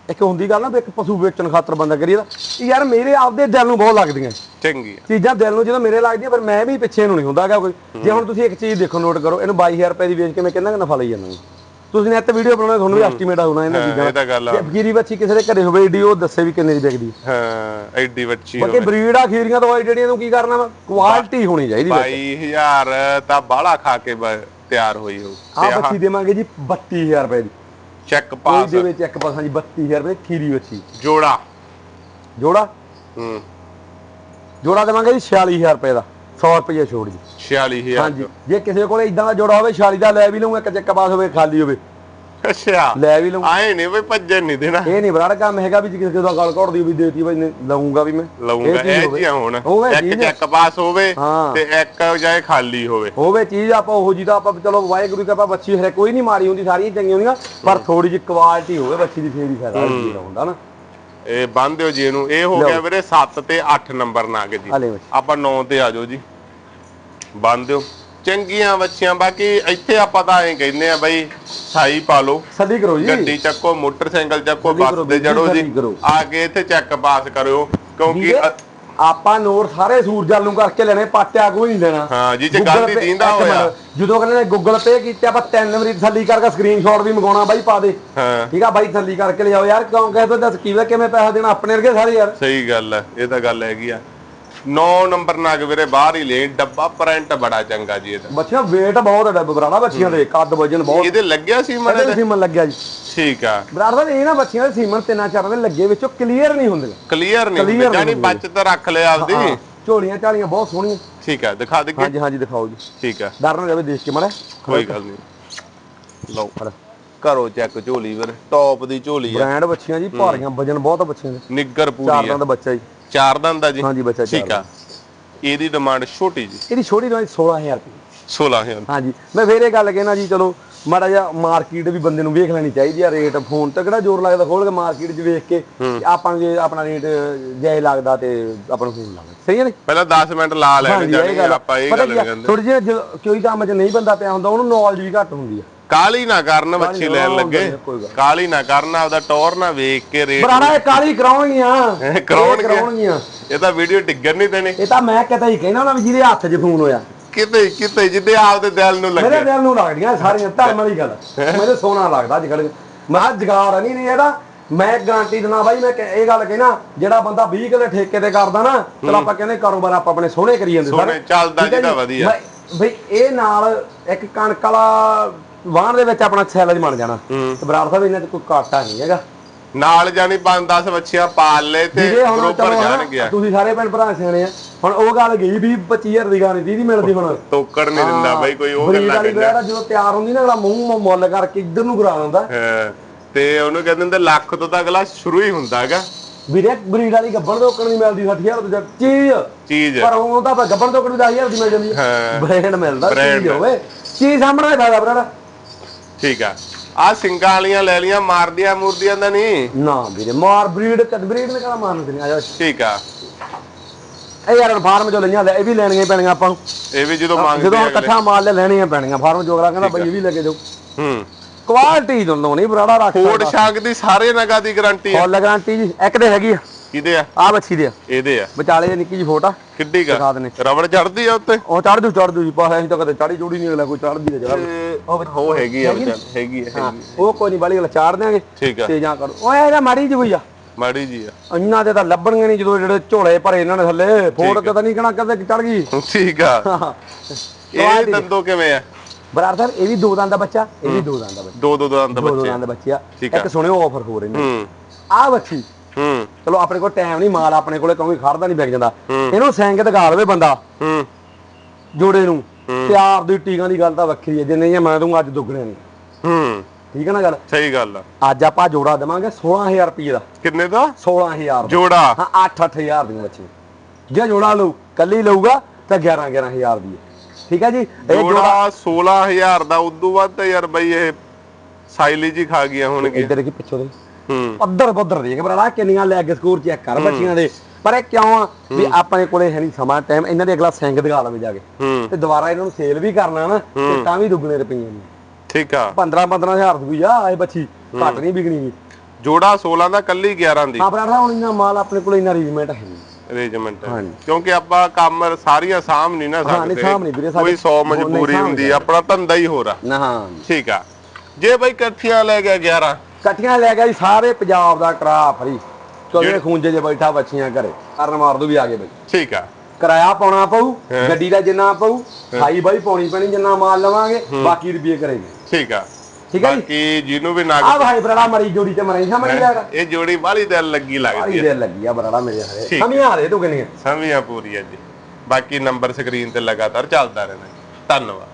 ਇੱਕ ਹੁੰਦੀ ਗੱਲ ਨਾ ਵੀ ਇੱਕ ਪਸ਼ੂ ਵੇਚਣ ਖਾਤਰ ਬੰਦਾ ਕਰੀਦਾ ਯਾਰ ਮੇਰੇ ਆਪਦੇ ਦਿਲ ਨੂੰ ਬਹੁਤ ਲੱਗਦੀਆਂ। ਚੰਗੀ ਆ। ਚੀਜ਼ਾਂ ਦਿਲ ਨੂੰ ਜਦੋਂ ਮੇਰੇ ਲੱਗਦੀਆਂ ਫਿਰ ਮੈਂ ਵੀ ਪਿੱਛੇ ਨੂੰ ਨਹੀਂ ਹੁੰਦਾਗਾ ਕੋਈ। ਜੇ ਹੁਣ ਤੁਸੀਂ ਇੱਕ ਚੀਜ਼ ਦੇਖੋ ਨੋਟ ਕਰੋ ਇਹਨੂੰ 22000 ਰੁਪਏ ਦੀ ਵੇਚ ਕੇ ਮੈਂ ਕਿੰਨਾ ਕੁ ਨਫਾ ਲਈ ਜਾਂਦਾ ਤੁਸੀਂ ਨੇ ਇੱਥੇ ਵੀਡੀਓ ਬਣਾਉਣਾ ਤੁਹਾਨੂੰ ਵੀ ਐਸਟੀਮੇਟ ਆਉਣਾ ਇਹਨਾਂ ਚੀਜ਼ਾਂ ਇਹ ਤਾਂ ਗੱਲ ਆ। ਜੇ ਫਕੀਰੀ ਬੱਚੀ ਕਿਸੇ ਦੇ ਘਰੇ ਹੋਵੇ ਏਡੀ ਉਹ ਦੱਸੇ ਵੀ ਕਿੰਨੇ ਦੀ ਵਿਕਦੀ ਹੈ। ਐਡੀ ਬੱਚੀ ਬਾਕੀ ਬਰੀਡ ਆ ਖੀਰੀਆਂ ਤੋਂ ਜਿਹੜੀਆਂ ਨੂੰ ਕੀ ਕਰਨਾ ਵਾ? ਕੁਆਲਿਟੀ ਹੋਣੀ ਚਾਹੀਦੀ ਵਿੱਚ। 22000 ਤਾਂ ਬਾਹਲਾ ਖਾ ਕੇ ਤਿਆਰ ਹੋਈ ਹੋ ਆ ਬੱਚੀ ਦੇਵਾਂਗੇ ਜੀ 32000 ਰੁਪਏ ਦੀ। ਚੈੱਕ ਪਾਸ ਦੇ ਵਿੱਚ ਇੱਕ ਪਾਸਾਂ ਜੀ 32000 ਰੁਪਏ ਖੀਰੀ ਬੱਚੀ ਜੋੜਾ। ਜੋੜਾ? ਹੂੰ। ਜੋੜਾ ਦੇਵਾਂਗੇ ਜੀ 46000 ਰੁਪਏ ਦਾ। 100 ਰੁਪਏ ਛੋੜ ਜੀ। 46000 ਹਾਂਜੀ। ਜੇ ਕਿਸੇ ਕੋਲੇ ਇਦਾਂ ਦਾ ਜੋੜਾ ਹੋਵੇ 46 ਦਾ ਲੈ ਵੀ ਲਊਂ ਇੱਕ ਚੱਕ ਪਾਸ ਹੋਵੇ ਖਾਲੀ ਹੋਵੇ। ਅੱਛਾ। ਲੈ ਵੀ ਲਊਂ। ਆਏ ਨਹੀਂ ਬਈ ਭੱਜਣ ਨਹੀਂ ਦੇਣਾ। ਇਹ ਨਹੀਂ ਬਰਾੜ ਕੰਮ ਹੈਗਾ ਵੀ ਜੇ ਕਿਸੇ ਦਾ ਗਲ ਘੋੜਦੀ ਵੀ ਦੇਤੀ ਬਈ ਨੇ ਲਊਂਗਾ ਵੀ ਮੈਂ। ਲਊਂਗਾ ਚੀਜ਼ ਇਹ। ਜੀਆਂ ਹੁਣ। ਇੱਕ ਚੀਜ਼। ਚੈੱਕ ਪਾਸ ਹੋਵੇ। ਤੇ ਇੱਕ ਜਾਏ ਖਾਲੀ ਹੋਵੇ। ਹੋਵੇ ਚੀਜ਼ ਆਪਾਂ ਉਹੋ ਜੀ ਤਾਂ ਆਪਾਂ ਚਲੋ ਵਾਹਿਗੁਰੂ ਦੀ ਆਪਾਂ ਬੱਚੀ ਹਰੇ ਕੋਈ ਨਹੀਂ ਮਾਰੀ ਹੁੰਦੀ ਸਾਰੀਆਂ ਚੰਗੀਆਂ ਹੁੰਦੀਆਂ ਪਰ ਥੋੜੀ ਜਿਹੀ ਕੁਆਲਿਟੀ ਹੋਵੇ ਬੱਚੀ ਦੀ ਫੇਰ ਹੀ ਫਾਇਦਾ ਹੁੰਦਾ ਨਾ। ਇਹ ਬੰਨ ਦਿਓ ਜੀ ਇਹਨੂੰ। ਇਹ ਹੋ ਗਿਆ ਵੀਰੇ 7 ਤੇ 8 ਨੰਬਰ ਨਾਗ ਜੀ। ਆਪਾਂ 9 ਤੇ ਆ ਜਾਓ ਜੀ। ਬੰਨ ਦਿਓ। ਚੰਗੀਆਂ ਬੱਚੀਆਂ ਬਾਕੀ ਇੱਥੇ ਆਪਾਂ ਤਾਂ ਐਂ ਕਹਿੰਦੇ ਆ ਬਈ ਸਾਈ ਪਾ ਲਓ। ਸੱਦੀ ਕਰੋ ਜੀ। ਗੱਡੀ ਚੱਕੋ ਮੋਟਰਸਾਈਕਲ ਚੱਕੋ ਬੱਸ ਤੇ ਵੀਰ ਜੀ। ਆ ਕੇ ਇੱਥੇ ਚੈੱਕ ਪਾਸ ਕਰਿਓ ਕਿਉਂਕਿ ਆਪਾਂ ਨੋਟ ਸਾਰੇ ਸੂਰਜਲ ਨੂੰ ਕਰਕੇ ਲੈਣੇ ਪਾਟਿਆ ਕੋਈ ਨਹੀਂ ਲੈਣਾ। ਹਾਂ ਜੀ ਜੇ ਗੱਲ Pay- ਦੀਂਦਾ ਹੋਇਆ। ਜਦੋਂ ਕਹਿੰਦੇ ਨੇ ਗੂਗਲ ਪੇ ਕੀਤੇ ਆਪਾਂ ਤਿੰਨ ਵਾਰੀ ਥੱਲੀ ਕਰਕੇ ਸਕਰੀਨਸ਼ਾਟ ਵੀ ਮੰਗਾਉਣਾ ਬਾਈ ਪਾ ਦੇ। ਹਾਂ। ਠੀਕ ਆ ਬਾਈ ਥੱਲੀ ਕਰਕੇ ਲਿਆਓ। ਯਾਰ ਕਿਉਂ ਕਹੇ ਦੱਸ ਕੀ ਵਾ ਕਿਵੇਂ ਪੈਸਾ ਦੇਣਾ? ਆਪਣੇ ਵਰਗੇ ਸਾਰੇ ਯਾਰ। ਸਹੀ ਗੱਲ ਹੈ ਇਹ ਤਾਂ ਗੱਲ ਹੈਗੀ ਆ। 9 ਨੰਬਰ ਨਾਗ ਵੀਰੇ ਬਾਹਰ ਹੀ ਲੈ ਡੱਬਾ ਪ੍ਰਿੰਟ ਬੜਾ ਚੰਗਾ ਜੀ ਇਹਦਾ। ਬੱਚਿਆਂ weight ਬਹੁਤ ਹੈ ਡੱਬ ਬਰਾੜਾ ਬੱਚੀਆਂ ਦੇ ਕੱਦ ਵਜਨ ਬਹੁਤ। ਇਹਦੇ ਲੱਗਿਆ ਸੀ ਮੜੇ ਇਹਦੇ ਸੀਮਨ ਲੱਗਿਆ ਜੀ। ਠੀਕ ਆ। ਬਰਾੜਾ ਇਹ ਨਾ ਬੱਚੀਆਂ ਦੇ ਸੀਮਨ ਤਿੰਨਾਂ ਚਾਰਾਂ ਦੇ ਲੱਗੇ ਵਿੱਚੋਂ ਕਲੀਅਰ ਨਹੀਂ ਹੁੰਦੇ। ਕਲੀਅਰ ਨਹੀਂ ਜਾਨੀ ਬਚਤ ਰੱਖ ਲਿਆ ਆਪਦੀ। ਝੋਲੀਆਂ ਝਾਲੀਆਂ ਬਹੁਤ ਸੋਹਣੀਆਂ। ਠੀਕ ਆ ਦਿਖਾ ਦੇ ਹਾਂਜੀ ਹਾਂਜੀ ਦਿਖਾਓ ਜੀ। ਠੀਕ ਆ। ਡਰ ਨਾ ਜਾਵੇ ਦੇਖ ਕੇ ਮੜਾ। ਕੋਈ ਗੱਲ ਨਹੀਂ। ਲਓ ਕਰੋ ਚੈੱਕ ਝੋਲੀ ਵੀਰ ਟੌਪ ਦੀ ਝੋਲੀ ਆ। ਬ੍ਰਾਂਡ ਬੱਚੀਆਂ ਜੀ ਭਾਰੀਆਂ ਵਜਨ ਬਹੁਤ ਬੱਚੀਆਂ ਦੇ। ਨਿੱਗਰ ਚਾਰ ਪੂਰੀ ਆ। ਦਿਨ ਦਾ ਬੱਚਾ ਜੀ। ਚਾਰ ਦੰਦ ਦਾ ਜੀ। ਹਾਂਜੀ ਬੱਚਾ ਚਾਰ ਠੀਕ ਆ। ਇਹਦੀ ਡਿਮਾਂਡ ਛੋਟੀ ਜੀ। ਇਹਦੀ ਛੋਟੀ ਰੇਂਜ 16000 ਰੁਪਏ 16000 ਹਾਂਜੀ। ਮੈਂ ਫੇਰ ਇਹ ਗੱਲ ਕਹਿਣਾ ਜੀ ਚਲੋ ਮਾੜਾ ਜਿਹਾ ਮਾਰਕੀਟ ਵੀ ਬੰਦੇ ਨੂੰ ਵੇਖ ਲੈਣੀ ਚਾਹੀਦੀ ਆ ਰੇਟ ਫੋਨ ਤੇ ਕਿਹੜਾ ਜ਼ੋਰ ਲੱਗਦਾ ਖੋਲ ਕੇ ਮਾਰਕੀਟ 'ਚ ਵੇਖ ਕੇ ਆਪਾਂ ਨੂੰ ਜੇ ਆਪਣਾ ਰੇਟ ਜੈ ਲੱਗਦਾ ਤੇ ਆਪਾਂ ਨੂੰ ਫੋਨ ਲੱਗਦਾ। ਸਹੀ ਹੈ ਪਹਿਲਾਂ 10 ਮਿੰਟ ਲਾ ਲੈਣੇ ਗੱਲ ਆਪਾਂ ਇਹ ਗੱਲ ਨਹੀਂ ਕਹਿੰਦੇ। ਥੋੜੀ ਜਿਹੀ ਕੋਈ ਕੰਮ 'ਚ ਨਹੀਂ ਬੰਦਾ ਪਿਆ ਹੁੰਦਾ ਉਹਨੂੰ ਨੌਲੇਜ ਵੀ ਘੱਟ ਹੁੰਦੀ ਆ। ਕਾਲੀ ਨਾ ਕਰਨ ਬੱਚੀ ਲੈਣ ਲੱਗੇ। ਕਾਲੀ ਨਾ ਕਰਨ ਆਪਦਾ ਟੌਰ ਨਾ ਵੇਖ ਕੇ ਰੇਟ ਬਰਾੜਾ ਇਹ ਕਾਲੀ ਕਰਾਉਣਗੀਆਂ। ਕਰਾਉਣਗੀਆਂ। ਇਹ ਤਾਂ ਵੀਡੀਓ ਡਿੱਗਣ ਨਹੀਂ ਦੇਣੀ। ਇਹ ਤਾਂ ਮੈਂ ਕਿਤੇ ਹੀ ਕਹਿਣਾ ਨਾ ਵੀ ਜਿਹਦੇ ਹੱਥ 'ਚ ਫੋਨ ਹੋਇਆ। ਕਿਤੇ ਕਿਤੇ ਜਿੱਦੇ ਆਪਦੇ ਦਿਲ ਨੂੰ ਮੇਰੇ ਲੱਗੇ। ਦਿਲ ਨੂੰ ਲੱਗਦੀਆਂ ਸਾਰੀਆਂ ਧਰਮ ਵਾਲੀ ਗੱਲ। ਮੈਨੂੰ ਸੋਨਾ ਲੱਗਦਾ ਅੱਜ ਕੱਲ੍ਹ। ਮੈਂ ਜਗਾੜ ਨਹੀਂ ਨਹੀਂ ਇਹਦਾ। ਮੈਂ ਗਾਰੰਟੀ ਦਿਨਾ ਬਾਈ ਮੈਂ ਇਹ ਗੱਲ ਕਹਿਣਾ ਜਿਹੜਾ ਬੰਦਾ 20 ਕਿਲੇ ਠੇਕੇ ਤੇ ਕਰਦਾ ਨਾ ਚਲ ਆਪਾਂ ਕਹਿੰਦੇ ਕਾਰੋਬਾਰ ਆਪਾਂ ਆਪਣੇ ਸੋਹਣੇ ਕਰੀ ਜਾਂਦੇ ਸੋਹਣੇ, ਚੱਲਦਾ ਜਿਹਦਾ? ਵਧੀਆ। ਬਈ ਇਹ ਨਾਲ ਇੱਕ ਕਣਕ ਵਾਲਾ ਵਾਹਣ ਦੇ ਵਿੱਚ ਆਪਣਾ ਸੈਲਜ ਬਣ ਜਾਣਾ। ਤੇ ਬਰਾੜ ਸਾਹਿਬ ਇਹਨਾਂ 'ਚ ਕੋਈ ਘਾਟਾ ਨਹੀਂ ਹੈਗਾ। ਨਾਲ ਜਾਣੀ 5-10 ਬੱਚੀਆਂ ਪਾਲ ਲੈ ਤੇ ਹਨਾ, ਜਾਣਗੇ ਤੁਸੀਂ ਸਾਰੇ ਭੈਣ ਭਰਾ ਸਿਆਣੇ ਆ। ਹੁਣ ਉਹ ਗੱਲ ਗਈ ਵੀ 25000 ਦੀ ਗਾਣੀ 30 ਦੀ ਮਿਲਦੀ ਹੁਣ। ਤੋਕੜ ਨਹੀਂ ਦਿੰਦਾ ਬਾਈ ਕੋਈ ਉਹ ਗੱਲਾਂ ਬੈੜ ਜਦੋਂ ਤਿਆਰ ਹੁੰਦੀ ਨਾ ਅਗਲਾ ਮੂੰਹ ਮੁੱਲ ਕਰਕੇ ਇੱਧਰ ਨੂੰ ਕਰਾ ਦਿੰਦਾ। ਤੇ ਉਹਨੂੰ ਕਹਿੰਦੇ ਹੁੰਦੇ ਲੱਖ ਤੋਂ ਤਾਂ ਅਗਲਾ ਸ਼ੁਰੂ ਹੀ ਹੁੰਦਾ ਹੈਗਾ। ਵੀਰੇ ਬਰੀਡ ਵਾਲੀ ਗੱਬਣ ਤੋਂ ਉੱਕਣ ਦੀ ਮਿਲਦੀ 60000 ਤੋਂ ਜਦ ਚੀਜ਼। ਚੀਜ਼। ਪਰ ਉਹ ਤਾਂ ਗੱਬਣ ਤੋਂ ਦੀ 10000 ਦੀ ਮਿਲ ਜਾਂਦੀ ਹੈ। ਬ੍ਰਾਂਡ ਮਿਲਦਾ। ਚੀਜ਼ ਹੋਵੇ। ਚੀਜ਼ ਸਾਹਮਣੇ ਦਾ ਫਾਇਦਾ ਬਰਾੜਾ। ਠੀਕ ਆ। ਆ ਸਿੰਗਾਂ ਵਾਲੀਆਂ ਲੈ ਲੀਆਂ ਮਾਰਦੀਆਂ ਮੂਰਦੀਆਂ ਦਾ ਨਹੀਂ। ਨਾ ਵੀਰੇ ਮਾਰ ਬਰੀਡ ਕਦ ਬਰੀਡ ਨੇ ਕਹਣਾ ਮਾਰਨ ਨਹੀਂ ਆ ਜਾ ਠੀਕ ਆ। ਇਹ ਯਾਰ ਫਾਰਮ ਚੋਂ ਲਈਆਂ ਲੈ ਇਹ ਵੀ ਲੈਣੀਆਂ ਹੀ ਪੈਣੀਆਂ ਆਪਾਂ ਨੂੰ। ਇਹ ਵੀ ਜਦੋਂ ਮੰਗਦੇ ਜਦੋਂ ਇਕੱਠਾ ਮਾਲ ਲੈ ਲੈਣੀਆਂ ਪੈਣੀਆਂ ਫਾਰਮ ਚੋਂ ਅਗਲਾ ਕਹਿੰਦਾ ਬਈ ਇਹ ਵੀ ਲੈ ਕੇ ਜਾਓ ਹੂੰ। ਕੁਆਲਿਟੀ ਦੋਨੋਂ ਨਹੀਂ ਬਰਾੜਾ ਰੱਖ ਫੋਰਡ ਸ਼ਾਂਕ ਦੀ ਸਾਰੇ ਨਗਾ ਦੀ ਗਾਰੰਟੀ ਆ। ਫੁੱਲ ਗਾਰੰਟੀ ਜੀ ਇੱਕ ਤੇ ਹੈਗੀ ਆ। ਕਿਹਦੇ ਆ? ਆ ਬੱਚੀ ਦੇ ਆ। ਇਹਦੇ ਆ। ਵਿਚਾਲੇ ਜਿਹੀ ਨਿੱਕੀ ਜੀ ਫੋਟਾ ਕਿੱਡੀ ਦਿਖਾ ਦਨੇ। ਰਬੜ ਚੜਦੀ ਆ ਉੱਤੇ ਉਹ ਚੜ ਜੂ ਚੜ ਜੂ ਜੀ ਪਾਸ ਅਸੀਂ ਤਾਂ ਕਦੇ ਚੜੀ ਚੂੜੀ ਨਹੀਂ ਅਗਲਾ ਕੋਈ ਚੜਦੀ ਤੇ ਚੜਾ ਉਹ ਹੋ ਹੈਗੀ ਆ ਵਿਚਾਰ ਹੈਗੀ ਆ। ਉਹ ਕੋਈ ਨਹੀਂ ਬਾਲੀ ਅਗਲਾ ਚਾੜ ਦਿਆਂਗੇ। ਠੀਕ ਆ। ਤੇ ਜਾਂ ਕਰੋ ਓਏ ਇਹਦਾ ਮਾੜੀ ਜੀ ਹੋਈ ਆ। ਮਾੜੀ ਜੀ ਆ। ਇੰਨਾ ਦੇ ਤਾਂ ਲੱਭਣਗੇ ਨਹੀਂ ਜਦੋਂ ਜਿਹੜੇ ਝੋਲੇ ਭਰੇ ਇਹਨਾਂ ਨੇ ਥੱਲੇ। ਫੋੜ ਤੇ ਤਾਂ ਨਹੀਂ ਕਹਣਾ ਕਦੇ ਚੜ ਗਈ। ਠੀਕ ਆ। ਇਹ ਦੰਦੋ ਕਿਵੇਂ ਆ? ਸਾਹਿਬ ਇਹ ਵੀ ਦੋ ਦੰਦ ਦਾ ਬੱਚਾ ਇਹ ਵੀ ਦੋ ਦੰਦ ਦਾ ਬੱਚਾ। ਦੋ ਦੋ ਦੰਦ ਦੋ ਦੋ ਬੱਚੇ ਦੰਦ ਦਾ ਬੱਚਾ। ਇੱਕ ਸੁਣਿਓ ਆਫਰ ਹੋ ਰਹੇ ਨੇ। ਆ ਬੱਚੀ ਹੂੰ। ਚਲੋ ਆਪਣੇ ਕੋਲ ਟਾਈਮ ਨਹੀਂ ਮਾਲ ਆਪਣੇ ਕੋਲੇ ਕਿਉਂਕਿ ਖੜਦਾ ਨਹੀਂ ਵਿਕ ਜਾਂਦਾ। ਇਹਨੂੰ ਸੈਂਕ ਦਿਖਾ ਲਵੇ ਬੰਦਾ। ਹੂੰ। ਜੋੜੇ ਨੂੰ। ਪਿਆਰ ਦੀ ਟੀਕਾਂ ਦੀ ਗੱਲ ਤਾਂ ਵੱਖਰੀ ਹੈ। ਜਿੰਨੇ ਮੈਂ ਦੂੰਗਾ ਅੱਜ ਦੁੱਗਣੇ ਨਹੀਂ ਹੂੰ। ਠੀਕ ਹੈ ਨਾ ਗੱਲ? ਸਹੀ ਗੱਲ ਆ। ਅੱਜ ਆਪਾਂ ਜੋੜਾ ਦੇਵਾਂਗੇ 16000 ਰੁਪਏ ਦਾ। ਕਿੰਨੇ ਦਾ? 16000 ਦਾ। ਜੋੜਾ। ਹਾਂ 8-8000 ਦੀ ਬੱਚੀ ਜੇ ਜੋੜਾ ਲਊ ਕੱਲੀ ਲਊਗਾ ਤਾਂ 11-11000 ਦੀ ਹੈ। ਠੀਕ ਹੈ ਜੀ? ਇਹ ਜੋੜਾ ਜੋੜਾ 16000 ਦਾ। ਉਦੋਂ ਬਾਅਦ ਤਾਂ ਯਾਰ ਬਈ ਇਹ ਸਾਈਲੇਜ ਹੀ ਖਾ ਗਿਆ ਹੋਣਗੇ ਇੱਧਰ ਕੀ ਪਿੱਛੋਂ ਦੇ? ਪੱਧਰ ਪੱਧਰ ਦੇਖ ਬਰਾੜਾ ਕਿੰਨੀਆਂ ਲੈਗ ਸਕੋਰ ਚੈੱਕ ਕਰ ਬੱਚੀਆਂ ਦੇ। ਪਰ ਇਹ ਕਿਉਂ ਆ? ਵੀ ਆਪਣੇ ਕੋਲੇ ਹੈ ਨਹੀਂ ਸਮਾਂ ਟਾਈਮ ਇਹਨਾਂ ਦੇ ਅਗਲਾ ਸੈਂਗ ਦਿਖਾ ਲਵੇ ਜਾ ਕੇ। ਤੇ ਦੁਬਾਰਾ ਇਹਨਾਂ ਨੂੰ ਸੇਲ ਵੀ ਕਰਨਾ ਨਾ ਤੇ ਤਾਂ ਵੀ ਦੁੱਗਣੇ ਰੁਪਈਏ ਨੇ ਠੀਕ ਆ। 15 15000 ਦੀ ਆ ਇਹ ਬੱਚੀ ਘੱਟ ਨਹੀਂ ਵਿਕਣੀ ਜੀ ਜੋੜਾ 16 ਦਾ ਕੱਲੀ 11 ਦੀ। ਹਾਂ ਬਰਾੜਾ ਹੁਣ ਇਹਨਾਂ ਮਾਲ ਆਪਣੇ ਕੋਲ ਇੰਨਾ ਅਰੇਂਜਮੈਂਟ ਹੈ ਨਹੀਂ ਅਰੇਂਜਮੈਂਟ। ਕਿਉਂਕਿ ਆਪਾਂ ਕੰਮ ਸਾਰੀਆਂ ਸਾਂਭ ਨਹੀਂ ਨਾ ਸਕਦੇ ਕੋਈ ਸਾਡੇ- 100 ਮਜਬੂਰੀ ਹੁੰਦੀ ਆਪਣਾ ਧੰਦਾ ਹੀ ਹੋਰ ਆ। ਨਾ। ਹਾਂ ਠੀਕ ਆ। ਜੇ ਬਈ ਇਕੱਠੀਆਂ ਲੈ ਗਿਆ 11 ਇਕੱਠੀਆਂ ਲੈ ਗਿਆ ਜੀ ਸਾਰੇ ਪੰਜਾਬ ਦਾ ਕਰਾ ਫਰੀ। ਚੋਲੇ ਖੂੰਜੇ 'ਚ ਬੈਠਾ ਬੱਚੀਆਂ ਘਰੇ। ਕਰਨ ਮਾਰ ਦੂ ਵੀ ਆ ਗਏ ਬਈ। ਠੀਕ ਆ। ਕਿਰਾਇਆ ਪਾਉਣਾ ਪਊ ਗੱਡੀ ਦਾ ਜਿੰਨਾ ਪਊ ਖਾਈ ਬਾਈ ਪਾਉਣੀ ਪੈਣੀ ਜਿੰਨਾ ਮਾਲ ਲਵਾਂਗੇ ਬਾਕੀ ਰੁਪਏ ਕਰੇਗੇ ਠੀਕ ਆ। ਠੀਕ ਹੈ ਬਾਕੀ ਜਿਹਨੂੰ ਵੀ ਨਗ ਆ ਭਾਈ ਬਰਾੜਾ ਮਰੀ ਜੋੜੀ ਤੇ ਮਰੀ ਸਮਝ ਲਿਆ ਇਹ ਜੋੜੀ ਬਾਲੀ ਦਿਲ ਲੱਗੀ ਲੱਗਦੀ ਸਾਰੀ ਆ। ਦੇ ਲੱਗੀ ਆ ਬਰਾੜਾ ਮੇਰੇ ਹਰੇ। ਸਮੀਆਂ ਦੇ ਤੂੰ ਕਿੰਨੀਆਂ? ਸਮੀਆਂ ਪੂਰੀ ਆ ਜੀ। ਬਾਕੀ ਨੰਬਰ ਸਕਰੀਨ ਤੇ ਲਗਾਤਾਰ ਚੱਲਦਾ ਰਹਿਣਾ ਧੰਨਵਾਦ।